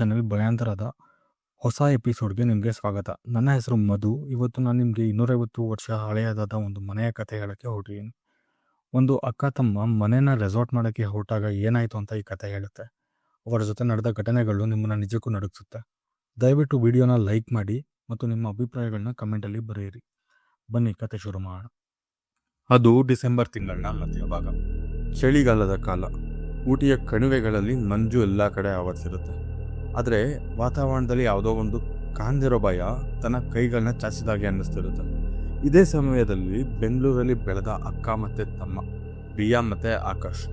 Channel ಭಯಾಂತರದ ಹೊಸ ಎಪಿಸೋಡ್ಗೆ ನಿಮಗೆ ಸ್ವಾಗತ. ನನ್ನ ಹೆಸರು ಮಧು. ಇವತ್ತು ನಾನು ನಿಮಗೆ ಇನ್ನೂರೈವತ್ತು ವರ್ಷ ಹಳೆಯದಾದ ಒಂದು ಮನೆಯ ಕಥೆ ಹೇಳೋಕ್ಕೆ ಹೊರಟಿದ್ದೀನಿ ಒಂದು ಅಕ್ಕ ತಮ್ಮ ಮನೆನ ರೆಸಾರ್ಟ್ ಮಾಡೋಕ್ಕೆ ಹೊರಟಾಗ ಏನಾಯಿತು ಅಂತ ಈ ಕಥೆ ಹೇಳುತ್ತೆ. ಅವರ ಜೊತೆ ನಡೆದ ಘಟನೆಗಳು ನಿಮ್ಮನ್ನು ನಿಜಕ್ಕೂ ನಡುಗಿಸುತ್ತೆ. ದಯವಿಟ್ಟು ವಿಡಿಯೋನ ಲೈಕ್ ಮಾಡಿ ಮತ್ತು ನಿಮ್ಮ ಅಭಿಪ್ರಾಯಗಳನ್ನ ಕಮೆಂಟಲ್ಲಿ ಬರೆಯಿರಿ. ಬನ್ನಿ, ಕತೆ ಶುರು ಮಾಡೋಣ. ಅದು ಡಿಸೆಂಬರ್ ತಿಂಗಳ ಮಧ್ಯಭಾಗ ಚಳಿಗಾಲದ ಕಾಲ. ಊಟಿಯ ಕಣಿವೆಗಳಲ್ಲಿ ಮಂಜು ಎಲ್ಲ ಕಡೆ ಆವರಿಸಿರುತ್ತೆ. ಆದರೆ ವಾತಾವರಣದಲ್ಲಿ ಯಾವುದೋ ಒಂದು ಕಾಂದಿರೋ ಭಯ ತನ್ನ ಕೈಗಳನ್ನ ಚಾಚಿದಾಗೆ ಅನ್ನಿಸ್ತಿರುತ್ತೆ. ಇದೇ ಸಮಯದಲ್ಲಿ ಬೆಂಗಳೂರಲ್ಲಿ ಬೆಳೆದ ಅಕ್ಕ ಮತ್ತೆ ತಮ್ಮ, ಪ್ರಿಯಾ ಮತ್ತು ಆಕಾಶ್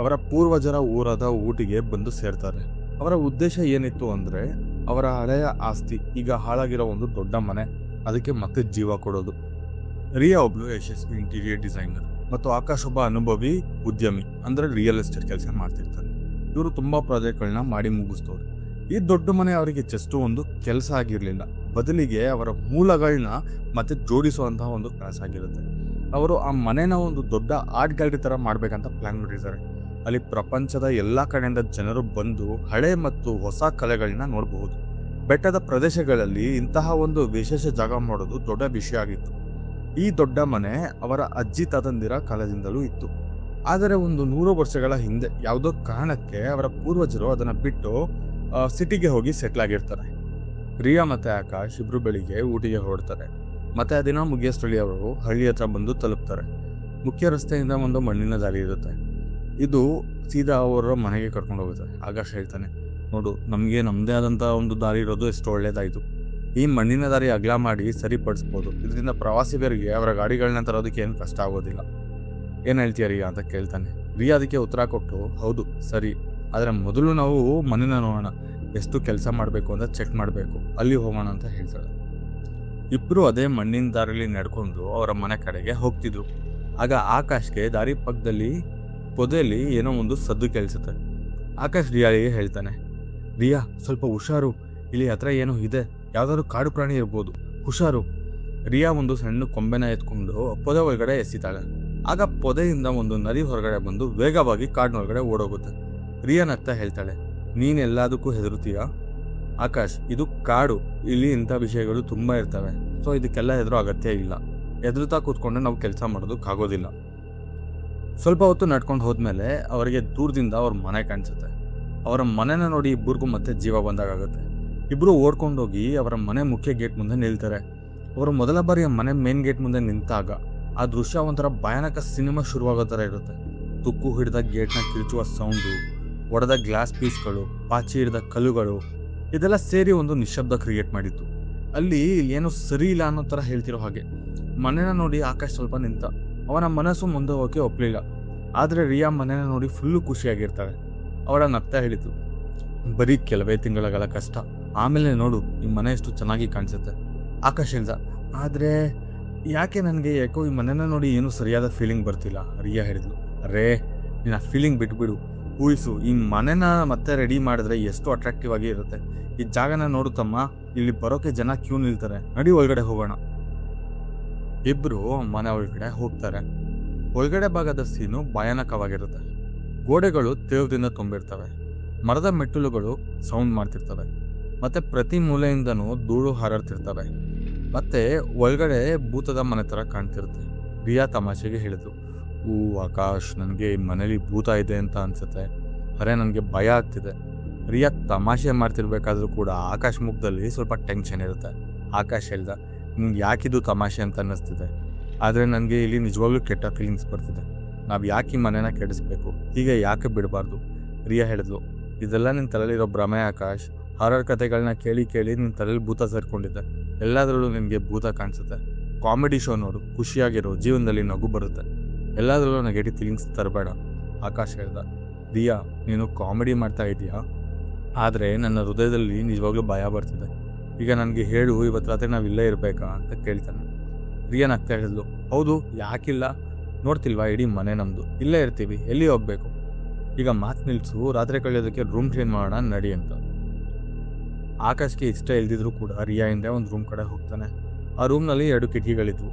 ಅವರ ಪೂರ್ವಜರ ಊರಾದ ಊಟಿಗೆ ಬಂದು ಸೇರ್ತಾರೆ. ಅವರ ಉದ್ದೇಶ ಏನಿತ್ತು ಅಂದರೆ ಅವರ ಹಳೆಯ ಆಸ್ತಿ, ಈಗ ಹಾಳಾಗಿರೋ ಒಂದು ದೊಡ್ಡ ಮನೆ, ಅದಕ್ಕೆ ಮತ್ತೆ ಜೀವ ಕೊಡೋದು. ರಿಯಾ ಒಬ್ಳು ಯಶಸ್ವಿ ಇಂಟೀರಿಯರ್ ಡಿಸೈನರ್ ಮತ್ತು ಆಕಾಶ್ ಒಬ್ಬ ಅನುಭವಿ ಉದ್ಯಮಿ, ಅಂದರೆ ರಿಯಲ್ ಎಸ್ಟೇಟ್ ಕೆಲಸ ಮಾಡ್ತಿರ್ತಾರೆ ಇವರು ತುಂಬ ಪ್ರಾಜೆಕ್ಟ್ಗಳನ್ನ ಮಾಡಿ ಮುಗಿಸ್ತವ್ರು. ಈ ದೊಡ್ಡ ಮನೆ ಅವರಿಗೆ ಜಸ್ಟ್ ಒಂದು ಕೆಲಸ ಆಗಿರಲಿಲ್ಲ. ಬದಲಿಗೆ ಅವರ ಮೂಲಗಳನ್ನ ಮತ್ತೆ ಜೋಡಿಸುವಂತಹ ಒಂದು ಕೆಲಸ ಆಗಿರುತ್ತೆ. ಅವರು ಆ ಮನೆನ ಒಂದು ದೊಡ್ಡ ಆರ್ಟ್ ಗ್ಯಾಲರಿ ತರ ಮಾಡ್ಬೇಕಂತ ಪ್ಲಾನ್ ಮಾಡಿದ್ದಾರೆ. ಅಲ್ಲಿ ಪ್ರಪಂಚದ ಎಲ್ಲಾ ಕಡೆಯಿಂದ ಜನರು ಬಂದು ಹಳೆ ಮತ್ತು ಹೊಸ ಕಲೆಗಳನ್ನ ನೋಡಬಹುದು. ಬೆಟ್ಟದ ಪ್ರದೇಶಗಳಲ್ಲಿ ಇಂತಹ ಒಂದು ವಿಶೇಷ ಜಾಗ ಮಾಡೋದು ದೊಡ್ಡ ವಿಷಯ ಆಗಿತ್ತು. ಈ ದೊಡ್ಡ ಮನೆ ಅವರ ಅಜ್ಜಿ ತಾತಂದಿರ ಕಾಲದಿಂದಲೂ ಇತ್ತು. ಆದರೆ ಒಂದು ನೂರು ವರ್ಷಗಳ ಹಿಂದೆ ಯಾವುದೋ ಕಾರಣಕ್ಕೆ ಅವರ ಪೂರ್ವಜರು ಅದನ್ನ ಬಿಟ್ಟು ಸಿಟಿಗೆ ಹೋಗಿ ಸೆಟ್ಲ್ ಆಗಿರ್ತಾರೆ. ರಿಯಾ ಮತ್ತೆ ಆಕಾಶ್ ಇಬ್ಬರು ಬೆಳಿಗ್ಗೆ ಊಟಿಗೆ ಹೊರಡ್ತಾರೆ. ಮತ್ತೆ ಆ ದಿನ ಮುಗಿಯಷ್ಟರಲ್ಲಿ ಅವರು ಹಳ್ಳಿ ಹತ್ರ ಬಂದು ತಲುಪ್ತಾರೆ. ಮುಖ್ಯ ರಸ್ತೆಯಿಂದ ಒಂದು ಮಣ್ಣಿನ ದಾರಿ ಇರುತ್ತೆ. ಇದು ಸೀದಾ ಅವರ ಮನೆಗೆ ಕರ್ಕೊಂಡು ಹೋಗುತ್ತೆ. ಆಕಾಶ್ ಹೇಳ್ತಾನೆ, ನೋಡು, ನಮಗೆ ನಮ್ಮದೇ ಆದಂಥ ಒಂದು ದಾರಿ ಇರೋದು ಎಷ್ಟು ಒಳ್ಳೇದಾಯಿತು. ಈ ಮಣ್ಣಿನ ದಾರಿ ಅಗಲ ಮಾಡಿ ಸರಿಪಡಿಸ್ಬೋದು. ಇದರಿಂದ ಪ್ರವಾಸಿಗರಿಗೆ ಅವರ ಗಾಡಿಗಳನ್ನ ತರೋದಕ್ಕೆ ಏನು ಕಷ್ಟ ಆಗೋದಿಲ್ಲ. ಏನು ಹೇಳ್ತೀಯ ರಿಯಾ? ಅಂತ ಕೇಳ್ತಾನೆ. ರಿಯಾ ಅದಕ್ಕೆ ಉತ್ತರ ಕೊಟ್ಟು, ಹೌದು, ಸರಿ. ಆದರೆ ಮೊದಲು ನಾವು ಮನೆನ ನೋಡೋಣ. ಎಷ್ಟು ಕೆಲಸ ಮಾಡಬೇಕು ಅಂತ ಚೆಕ್ ಮಾಡಬೇಕು. ಅಲ್ಲಿ ಹೋಗೋಣ ಅಂತ ಹೇಳ್ತಾಳೆ. ಇಬ್ಬರು ಅದೇ ಮಣ್ಣಿನ ದಾರಿಲಿ ನಡ್ಕೊಂಡು ಅವರ ಮನೆ ಕಡೆಗೆ ಹೋಗ್ತಿದ್ರು. ಆಗ ಆಕಾಶ್ಗೆ ದಾರಿ ಪಕ್ಕದಲ್ಲಿ ಪೊದೆಯಲ್ಲಿ ಏನೋ ಒಂದು ಸದ್ದು ಕೇಳಿಸುತ್ತೆ. ಆಕಾಶ್ ರಿಯಾಳಿಗೆ ಹೇಳ್ತಾನೆ, ರಿಯಾ, ಸ್ವಲ್ಪ ಹುಷಾರು. ಇಲ್ಲಿ ಹತ್ರ ಏನೋ ಇದೆ. ಯಾವ್ದಾದ್ರು ಕಾಡು ಪ್ರಾಣಿ ಇರ್ಬೋದು. ಹುಷಾರು. ರಿಯಾ ಒಂದು ಸಣ್ಣ ಕೊಂಬೆನ ಎತ್ಕೊಂಡು ಪೊದೆ ಒಳಗಡೆ ಎಸಿತಾಳೆ. ಆಗ ಪೊದೆಯಿಂದ ಒಂದು ನದಿ ಹೊರಗಡೆ ಬಂದು ವೇಗವಾಗಿ ಕಾಡಿನೊಳಗಡೆ ಓಡೋಗುತ್ತೆ. ರಿಯಾ ನಗ್ತಾ ಹೇಳ್ತಾಳೆ ನೀನೆಲ್ಲದಕ್ಕೂ ಹೆದರುತ್ತೀಯಾ? ಆಕಾಶ್, ಇದು ಕಾಡು. ಇಲ್ಲಿ ಇಂಥ ವಿಷಯಗಳು ತುಂಬಾ ಇರ್ತವೆ. ಸೊ, ಇದಕ್ಕೆಲ್ಲ ಹೆದರೋ ಅಗತ್ಯ ಇಲ್ಲ. ಹೆದರುತ್ತಾ ಕೂತ್ಕೊಂಡ್ರೆ ನಾವು ಕೆಲಸ ಮಾಡೋದಕ್ಕಾಗೋದಿಲ್ಲ ಸ್ವಲ್ಪ ಹೊತ್ತು ನಡ್ಕೊಂಡು ಹೋದ್ಮೇಲೆ ಅವರಿಗೆ ದೂರದಿಂದ ಅವ್ರ ಮನೆ ಕಾಣಿಸುತ್ತೆ. ಅವರ ಮನೆನ ನೋಡಿ ಇಬ್ಬರಿಗೂ ಮತ್ತೆ ಜೀವ ಬಂದಾಗುತ್ತೆ ಇಬ್ರು ಓಡ್ಕೊಂಡೋಗಿ ಅವರ ಮನೆ ಮುಖ್ಯ ಗೇಟ್ ಮುಂದೆ ನಿಲ್ತಾರೆ. ಅವರು ಮೊದಲ ಬಾರಿಯ ಮನೆ ಮೇನ್ ಗೇಟ್ ಮುಂದೆ ನಿಂತಾಗ ಆ ದೃಶ್ಯ ಒಂಥರ ಭಯಾನಕ ಸಿನಿಮಾ ಶುರುವಾಗೋ ಥರ ಇರುತ್ತೆ. ತುಕ್ಕು ಹಿಡಿದ ಗೇಟ್ನ ಕಿರುಚುವ ಸೌಂಡು ಒಡೆದ ಗ್ಲಾಸ್ ಪೀಸ್ಗಳು ಪಾಚಿ ಹಿಡಿದ ಕಲ್ಲುಗಳು, ಇದೆಲ್ಲ ಸೇರಿ ಒಂದು ನಿಶಬ್ದ ಕ್ರಿಯೇಟ್ ಮಾಡಿತ್ತು. ಅಲ್ಲಿ ಏನೋ ಸರಿ ಇಲ್ಲ ಅನ್ನೋ ಥರ ಹೇಳ್ತಿರೋ ಹಾಗೆ. ಮನೆನ ನೋಡಿ ಆಕಾಶ್ ಸ್ವಲ್ಪ ನಿಂತ. ಅವನ ಮನಸ್ಸು ಮುಂದೆ ಹೋಗೋಕೆ ಒಪ್ಪಲಿಲ್ಲ ಆದರೆ ರಿಯಾ ಮನೆನ ನೋಡಿ ಫುಲ್ಲು ಖುಷಿಯಾಗಿರ್ತಾಳೆ. ಅವಳ ನಗ್ತಾ ಹೇಳಿತು. ಬರೀ ಕೆಲವೇ ತಿಂಗಳಗಳ ಕಷ್ಟ. ಆಮೇಲೆ ನೋಡು, ಈ ಮನೆ ಎಷ್ಟು ಚೆನ್ನಾಗಿ ಕಾಣಿಸುತ್ತೆ. ಆಕಾಶ್ ಹೇಳ್ದ, ಆದರೆ ಯಾಕೆ ನನಗೆ ಯಾಕೋ ಈ ಮನೆನ ನೋಡಿ ಏನೂ ಸರಿಯಾದ ಫೀಲಿಂಗ್ ಬರ್ತಿಲ್ಲ? ರಿಯಾ ಹೇಳಿದ್ಲು ರೇ ನಿನ್ನ ಫೀಲಿಂಗ್ ಬಿಟ್ಬಿಡು. ಊಹಿಸು, ಈ ಮನೆನ ಮತ್ತೆ ರೆಡಿ ಮಾಡಿದ್ರೆ ಎಷ್ಟು ಅಟ್ರಾಕ್ಟಿವ್ ಆಗಿ ಇರುತ್ತೆ. ಈ ಜಾಗನ ನೋಡುತ್ತಮ್ಮ ಇಲ್ಲಿ ಬರೋಕೆ ಜನ ಕ್ಯೂ ನಿಲ್ತಾರೆ. ನಡಿ ಒಳಗಡೆ ಹೋಗೋಣ. ಇಬ್ರು ಮನೆ ಒಳಗಡೆ ಹೋಗ್ತಾರೆ. ಒಳಗಡೆ ಭಾಗದ ಸೀನು ಭಯಾನಕವಾಗಿರುತ್ತೆ. ಗೋಡೆಗಳು ತೇವದಿಂದ ತುಂಬಿರ್ತವೆ. ಮರದ ಮೆಟ್ಟಿಲುಗಳು ಸೌಂಡ್ ಮಾಡ್ತಿರ್ತವೆ. ಮತ್ತೆ ಪ್ರತಿ ಮೂಲೆಯಿಂದನೂ ಧೂಳು ಹಾರಾಡ್ತಿರ್ತವೆ. ಮತ್ತೆ ಒಳಗಡೆ ಭೂತದ ಮನೆ ಥರ ಕಾಣ್ತಿರುತ್ತೆ. ರಿಯಾ ತಮಾಷೆಗೆ ಹೇಳಿದ್ರು. ಊ ಆಕಾಶ್, ನನಗೆ ಮನೇಲಿ ಭೂತ ಇದೆ ಅಂತ ಅನ್ಸುತ್ತೆ. ಅರೆ, ನನಗೆ ಭಯ ಆಗ್ತಿದೆ. ರಿಯಾ ತಮಾಷೆ ಮಾಡ್ತಿರ್ಬೇಕಾದ್ರೂ ಕೂಡ ಆಕಾಶ್ ಮುಖದಲ್ಲಿ ಸ್ವಲ್ಪ ಟೆನ್ಷನ್ ಇರುತ್ತೆ. ಆಕಾಶ್ ಹೇಳ್ದ ನಿಮ್ಗೆ ಯಾಕಿದು ತಮಾಷೆ ಅಂತ ಅನ್ನಿಸ್ತಿದೆ? ಆದರೆ ನನಗೆ ಇಲ್ಲಿ ನಿಜವಾಗ್ಲೂ ಕೆಟ್ಟ ಫೀಲಿಂಗ್ಸ್ ಬರ್ತಿದೆ. ನಾವು ಯಾಕೆ ಈ ಮನೇನ ಕೆಡಿಸ್ಬೇಕು? ಹೀಗೆ ಯಾಕೆ ಬಿಡಬಾರ್ದು? ರಿಯಾ ಹೇಳಿದ್ಲು, ಇದೆಲ್ಲ ನಿನ್ನ ತಲೆಯಲ್ಲಿರೋ ಭ್ರಮೆ ಆಕಾಶ್. ಹಾರರ್ ಕಥೆಗಳನ್ನ ಕೇಳಿ ಕೇಳಿ ನಿನ್ನ ತಲೆಯಲ್ಲಿ ಭೂತ ಸೇರ್ಕೊಂಡಿದ್ದೆ ಎಲ್ಲದರಲ್ಲೂ ನಿನಗೆ ಭೂತ ಕಾಣಿಸುತ್ತೆ. ಕಾಮಿಡಿ ಶೋ ನೋಡು, ಖುಷಿಯಾಗಿರೋ, ಜೀವನದಲ್ಲಿ ನಗು ಬರುತ್ತೆ. ಎಲ್ಲದರಲ್ಲೂ ನೆಗೆಟಿವ್ ಫೀಲಿಂಗ್ಸ್ ತರಬೇಡ. ಆಕಾಶ್ ಹೇಳ್ದ, ದಿಯಾ, ನೀನು ಕಾಮಿಡಿ ಮಾಡ್ತಾ ಇದೀಯಾ ಆದರೆ ನನ್ನ ಹೃದಯದಲ್ಲಿ ನಿಜವಾಗ್ಲೂ ಭಯ ಬರ್ತಿದೆ. ಈಗ ನನಗೆ ಹೇಳು ಇವತ್ತು ರಾತ್ರಿ ನಾವು ಇಲ್ಲೇ ಇರಬೇಕಾ? ಅಂತ ಕೇಳ್ತಾನೆ. ರಿಯಾ ನಗ್ತಾ ಹೇಳಿದ್ಲು, ಹೌದು, ಯಾಕಿಲ್ಲ? ನೋಡ್ತಿಲ್ವಾ ಇಡೀ ಮನೆ ನಮ್ಮದು ಇಲ್ಲೇ ಇರ್ತೀವಿ, ಎಲ್ಲಿ ಹೋಗಬೇಕು? ಈಗ ಮಾತು ನಿಲ್ಸು, ರಾತ್ರಿ ಕಳೆಯೋದಕ್ಕೆ ರೂಮ್ ಕ್ಲೀನ್ ಮಾಡೋಣ, ನಡಿ ಅಂತ. ಆಕಾಶ್ಗೆ ಇಷ್ಟ ಇಲ್ದಿದ್ರು ಕೂಡ ರಿಯಾ ಹಿಂದೆ ಒಂದು ರೂಮ್ ಕಡೆ ಹೋಗ್ತಾನೆ. ಆ ರೂಮ್ನಲ್ಲಿ ಎರಡು ಕಿಟಕಿಗಳಿದ್ವು.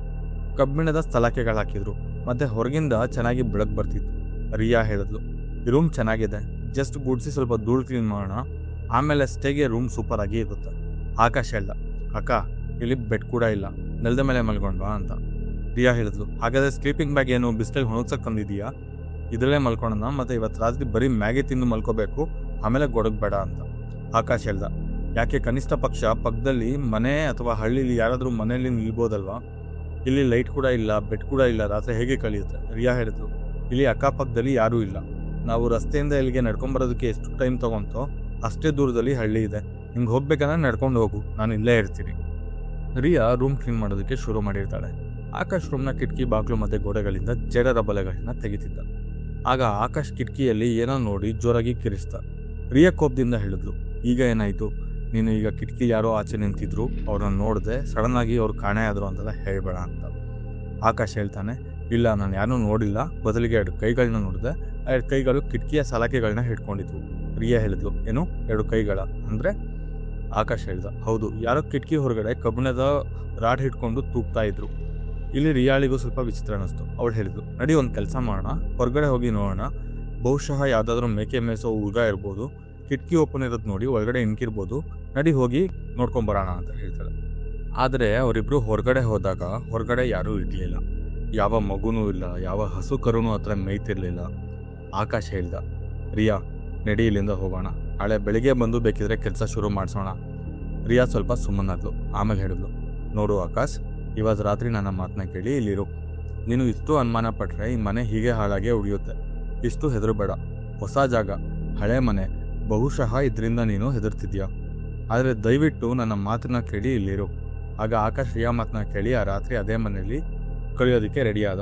ಕಬ್ಬಿಣದ ಸಲಾಕೆಗಳಾಕಿದ್ರು. ಮತ್ತೆ ಹೊರಗಿಂದ ಚೆನ್ನಾಗಿ ಬೆಳಕು ಬರ್ತಿತ್ತು. ರಿಯಾ ಹೇಳಿದ್ಲು ರೂಮ್ ಚೆನ್ನಾಗಿದೆ ಜಸ್ಟ್ ಗುಡ್ಸಿ ಸ್ವಲ್ಪ ಧೂಳು ಕ್ಲೀನ್ ಮಾಡೋಣ. ಆಮೇಲೆ ಸ್ಟೇಗೆ ರೂಮ್ ಸೂಪರ್ ಆಗಿ ಇರುತ್ತೆ. ಆಕಾಶ ಹೇಳ್ದ ಅಕ್ಕ, ಇಲ್ಲಿ ಬೆಡ್ ಕೂಡ ಇಲ್ಲ. ನೆಲದ ಮೇಲೆ ಮಲ್ಕೊಂಡ್ವಾ ಅಂತ. ರಿಯಾ ಹೇಳಿದ್ಲು, ಹಾಗಾದ್ರೆ ಸ್ಲೀಪಿಂಗ್ ಬ್ಯಾಗ್ ಏನು ಬಿಸ್ಲಲ್ಲಿ ಹೊಣಗ್ಸಕ್ ತಂದಿದೀಯಾ ಇದರಲ್ಲೇ ಮಲ್ಕೊಳ್ಳೋಣ ಮತ್ತೆ ಇವತ್ತು ರಾತ್ರಿ ಬರೀ ಮ್ಯಾಗಿ ತಿಂದು ಮಲ್ಕೋಬೇಕು, ಆಮೇಲೆ ಗೊಡಗಬೇಡ ಅಂತ. ಆಕಾಶ್ ಹೇಳ್ದ ಯಾಕೆ ಕನಿಷ್ಠ ಪಕ್ಷ ಪಕ್ಕದಲ್ಲಿ ಮನೆ ಅಥವಾ ಹಳ್ಳಿಲಿ ಯಾರಾದರೂ ಮನೆಯಲ್ಲಿ ನಿಲ್ಬೋದಲ್ವಾ? ಇಲ್ಲಿ ಲೈಟ್ ಕೂಡ ಇಲ್ಲ ಬೆಡ್ ಕೂಡ ಇಲ್ಲ, ರಾತ್ರಿ ಹೇಗೆ ಕಳೆಯುತ್ತೆ ರಿಯಾ ಹೇಳಿದ್ರು. ಇಲ್ಲಿ ಅಕ್ಕಪಕ್ಕದಲ್ಲಿ ಯಾರೂ ಇಲ್ಲ. ನಾವು ರಸ್ತೆಯಿಂದ ಇಲ್ಲಿಗೆ ನಡ್ಕೊಂಬರೋದಕ್ಕೆ ಎಷ್ಟು ಟೈಮ್ ತಗೊಂತೋ ಅಷ್ಟೇ ದೂರದಲ್ಲಿ ಹಳ್ಳಿ ಇದೆ. ಹಿಂಗೆ ಹೋಗ್ಬೇಕಂದ್ರೆ ನಡ್ಕೊಂಡು ಹೋಗು, ನಾನು ಇಲ್ಲೇ ಇರ್ತೀನಿ. ರಿಯಾ ರೂಮ್ ಕ್ಲೀನ್ ಮಾಡೋದಕ್ಕೆ ಶುರು ಮಾಡಿರ್ತಾಳೆ. ಆಕಾಶ್ ರೂಮ್ನ ಕಿಟಕಿ ಬಾಗಿಲು ಮತ್ತು ಗೋಡೆಗಳಿಂದ ಜಡರ ಬಲೆಗಳನ್ನ ತೆಗಿತಿದ್ದ. ಆಗ ಆಕಾಶ್ ಕಿಟಕಿಯಲ್ಲಿ ಏನೋ ನೋಡಿ ಜೋರಾಗಿ ಕಿರಿಸ್ತ ರಿಯಾ ಕೋಪದಿಂದ ಹೇಳಿದ್ಲು, ಈಗ ಏನಾಯ್ತು? ನೀನು ಈಗ ಕಿಟಕಿ ಯಾರೋ ಆಚೆ ನಿಂತಿದ್ರು, ಅವ್ರನ್ನ ನೋಡಿದೆ ಸಡನ್ ಆಗಿ ಅವ್ರು ಕಾಣೆ ಆದ್ರು ಅಂತೆಲ್ಲ ಹೇಳ್ಬೇಡ ಅಂತ. ಆಕಾಶ್ ಹೇಳ್ತಾನೆ, ಇಲ್ಲ, ನಾನು ಯಾರನ್ನೂ ನೋಡಿಲ್ಲ. ಬದಲಿಗೆ ಎರಡು ಕೈಗಳನ್ನ ನೋಡಿದೆ. ಎರಡು ಕೈಗಳು ಕಿಟಕಿಯ ಸಲಾಕೆಗಳನ್ನ ಹಿಡ್ಕೊಂಡಿದ್ವು. ರಿಯಾ ಹೇಳಿದ್ಲು, ಏನು? ಎರಡು ಕೈಗಳ. ಅಂದ್ರೆ ಆಕಾಶ್ ಹೇಳ್ದ, ಹೌದು, ಯಾರೋ ಕಿಟಕಿ ಹೊರಗಡೆ ಕಬ್ಬಿಣದ ರಾಡ್ ಹಿಡ್ಕೊಂಡು ತೂಗ್ತಾ ಇದ್ರು. ಇಲ್ಲಿ ರಿಯಾಳಿಗೂ ಸ್ವಲ್ಪ ವಿಚಿತ್ರ ಅನ್ನಿಸ್ತು. ಅವಳು ಹೇಳಿದ್ಲು, ನಡಿ ಒಂದು ಕೆಲಸ ಮಾಡೋಣ, ಹೊರಗಡೆ ಹೋಗಿ ನೋಡೋಣ. ಬಹುಶಃ ಯಾವುದಾದ್ರೂ ಮೇಕೆ ಮೇಸೋ ಹುಡುಗ ಇರ್ಬೋದು. ಕಿಟಕಿ ಓಪನ್ ಇರೋದು ನೋಡಿ, ಒಳಗಡೆ ಇನ್ಕಿರ್ಬೋದು. ನಡಿ ಹೋಗಿ ನೋಡ್ಕೊಂಬರೋಣ ಅಂತ ಹೇಳ್ತಾಳೆ. ಆದರೆ ಅವರಿಬ್ಬರು ಹೊರಗಡೆ ಹೋದಾಗ ಹೊರಗಡೆ ಯಾರೂ ಇರಲಿಲ್ಲ. ಯಾವ ಮಗುನೂ ಇಲ್ಲ, ಯಾವ ಹಸು ಕರುನೂ ಹತ್ರ ಮೇಯ್ತಿರ್ಲಿಲ್ಲ. ಆಕಾಶ್ ಹೇಳ್ದ, ರಿಯಾ, ನಡಿ ಇಲ್ಲಿಂದ ಹೋಗೋಣ. ನಾಳೆ ಬೆಳಿಗ್ಗೆ ಬಂದು ಬೇಕಿದ್ರೆ ಕೆಲಸ ಶುರು ಮಾಡಿಸೋಣ. ರಿಯಾ ಸ್ವಲ್ಪ ಸುಮ್ಮನಾದ್ಲು. ಆಮೇಲೆ ಹೇಳಿದ್ಲು, ನೋಡು ಆಕಾಶ್ ಇವತ್ತು ರಾತ್ರಿ ನನ್ನ ಮಾತನ್ನ ಕೇಳಿ ಇಲ್ಲಿರು. ನೀನು ಇಷ್ಟು ಅನುಮಾನ ಪಟ್ಟರೆ ಈ ಮನೆ ಹೀಗೆ ಹಾಳಾಗೆ ಉಳಿಯುತ್ತೆ. ಇಷ್ಟು ಹೆದರಬೇಡ. ಹೊಸ ಜಾಗ, ಹಳೆ ಮನೆ. ಬಹುಶಃ ಇದರಿಂದ ನೀನು ಹೆದರ್ತಿದ್ಯಾ? ಆದರೆ ದಯವಿಟ್ಟು ನನ್ನ ಮಾತನ್ನ ಕೇಳಿ ಇಲ್ಲಿರು. ಆಗ ಆಕಾಶ್ ರಿಯಾ ಮಾತನ್ನ ಕೇಳಿ ಆ ರಾತ್ರಿ ಅದೇ ಮನೆಯಲ್ಲಿ ಕಳೆಯೋದಕ್ಕೆ ರೆಡಿಯಾದ.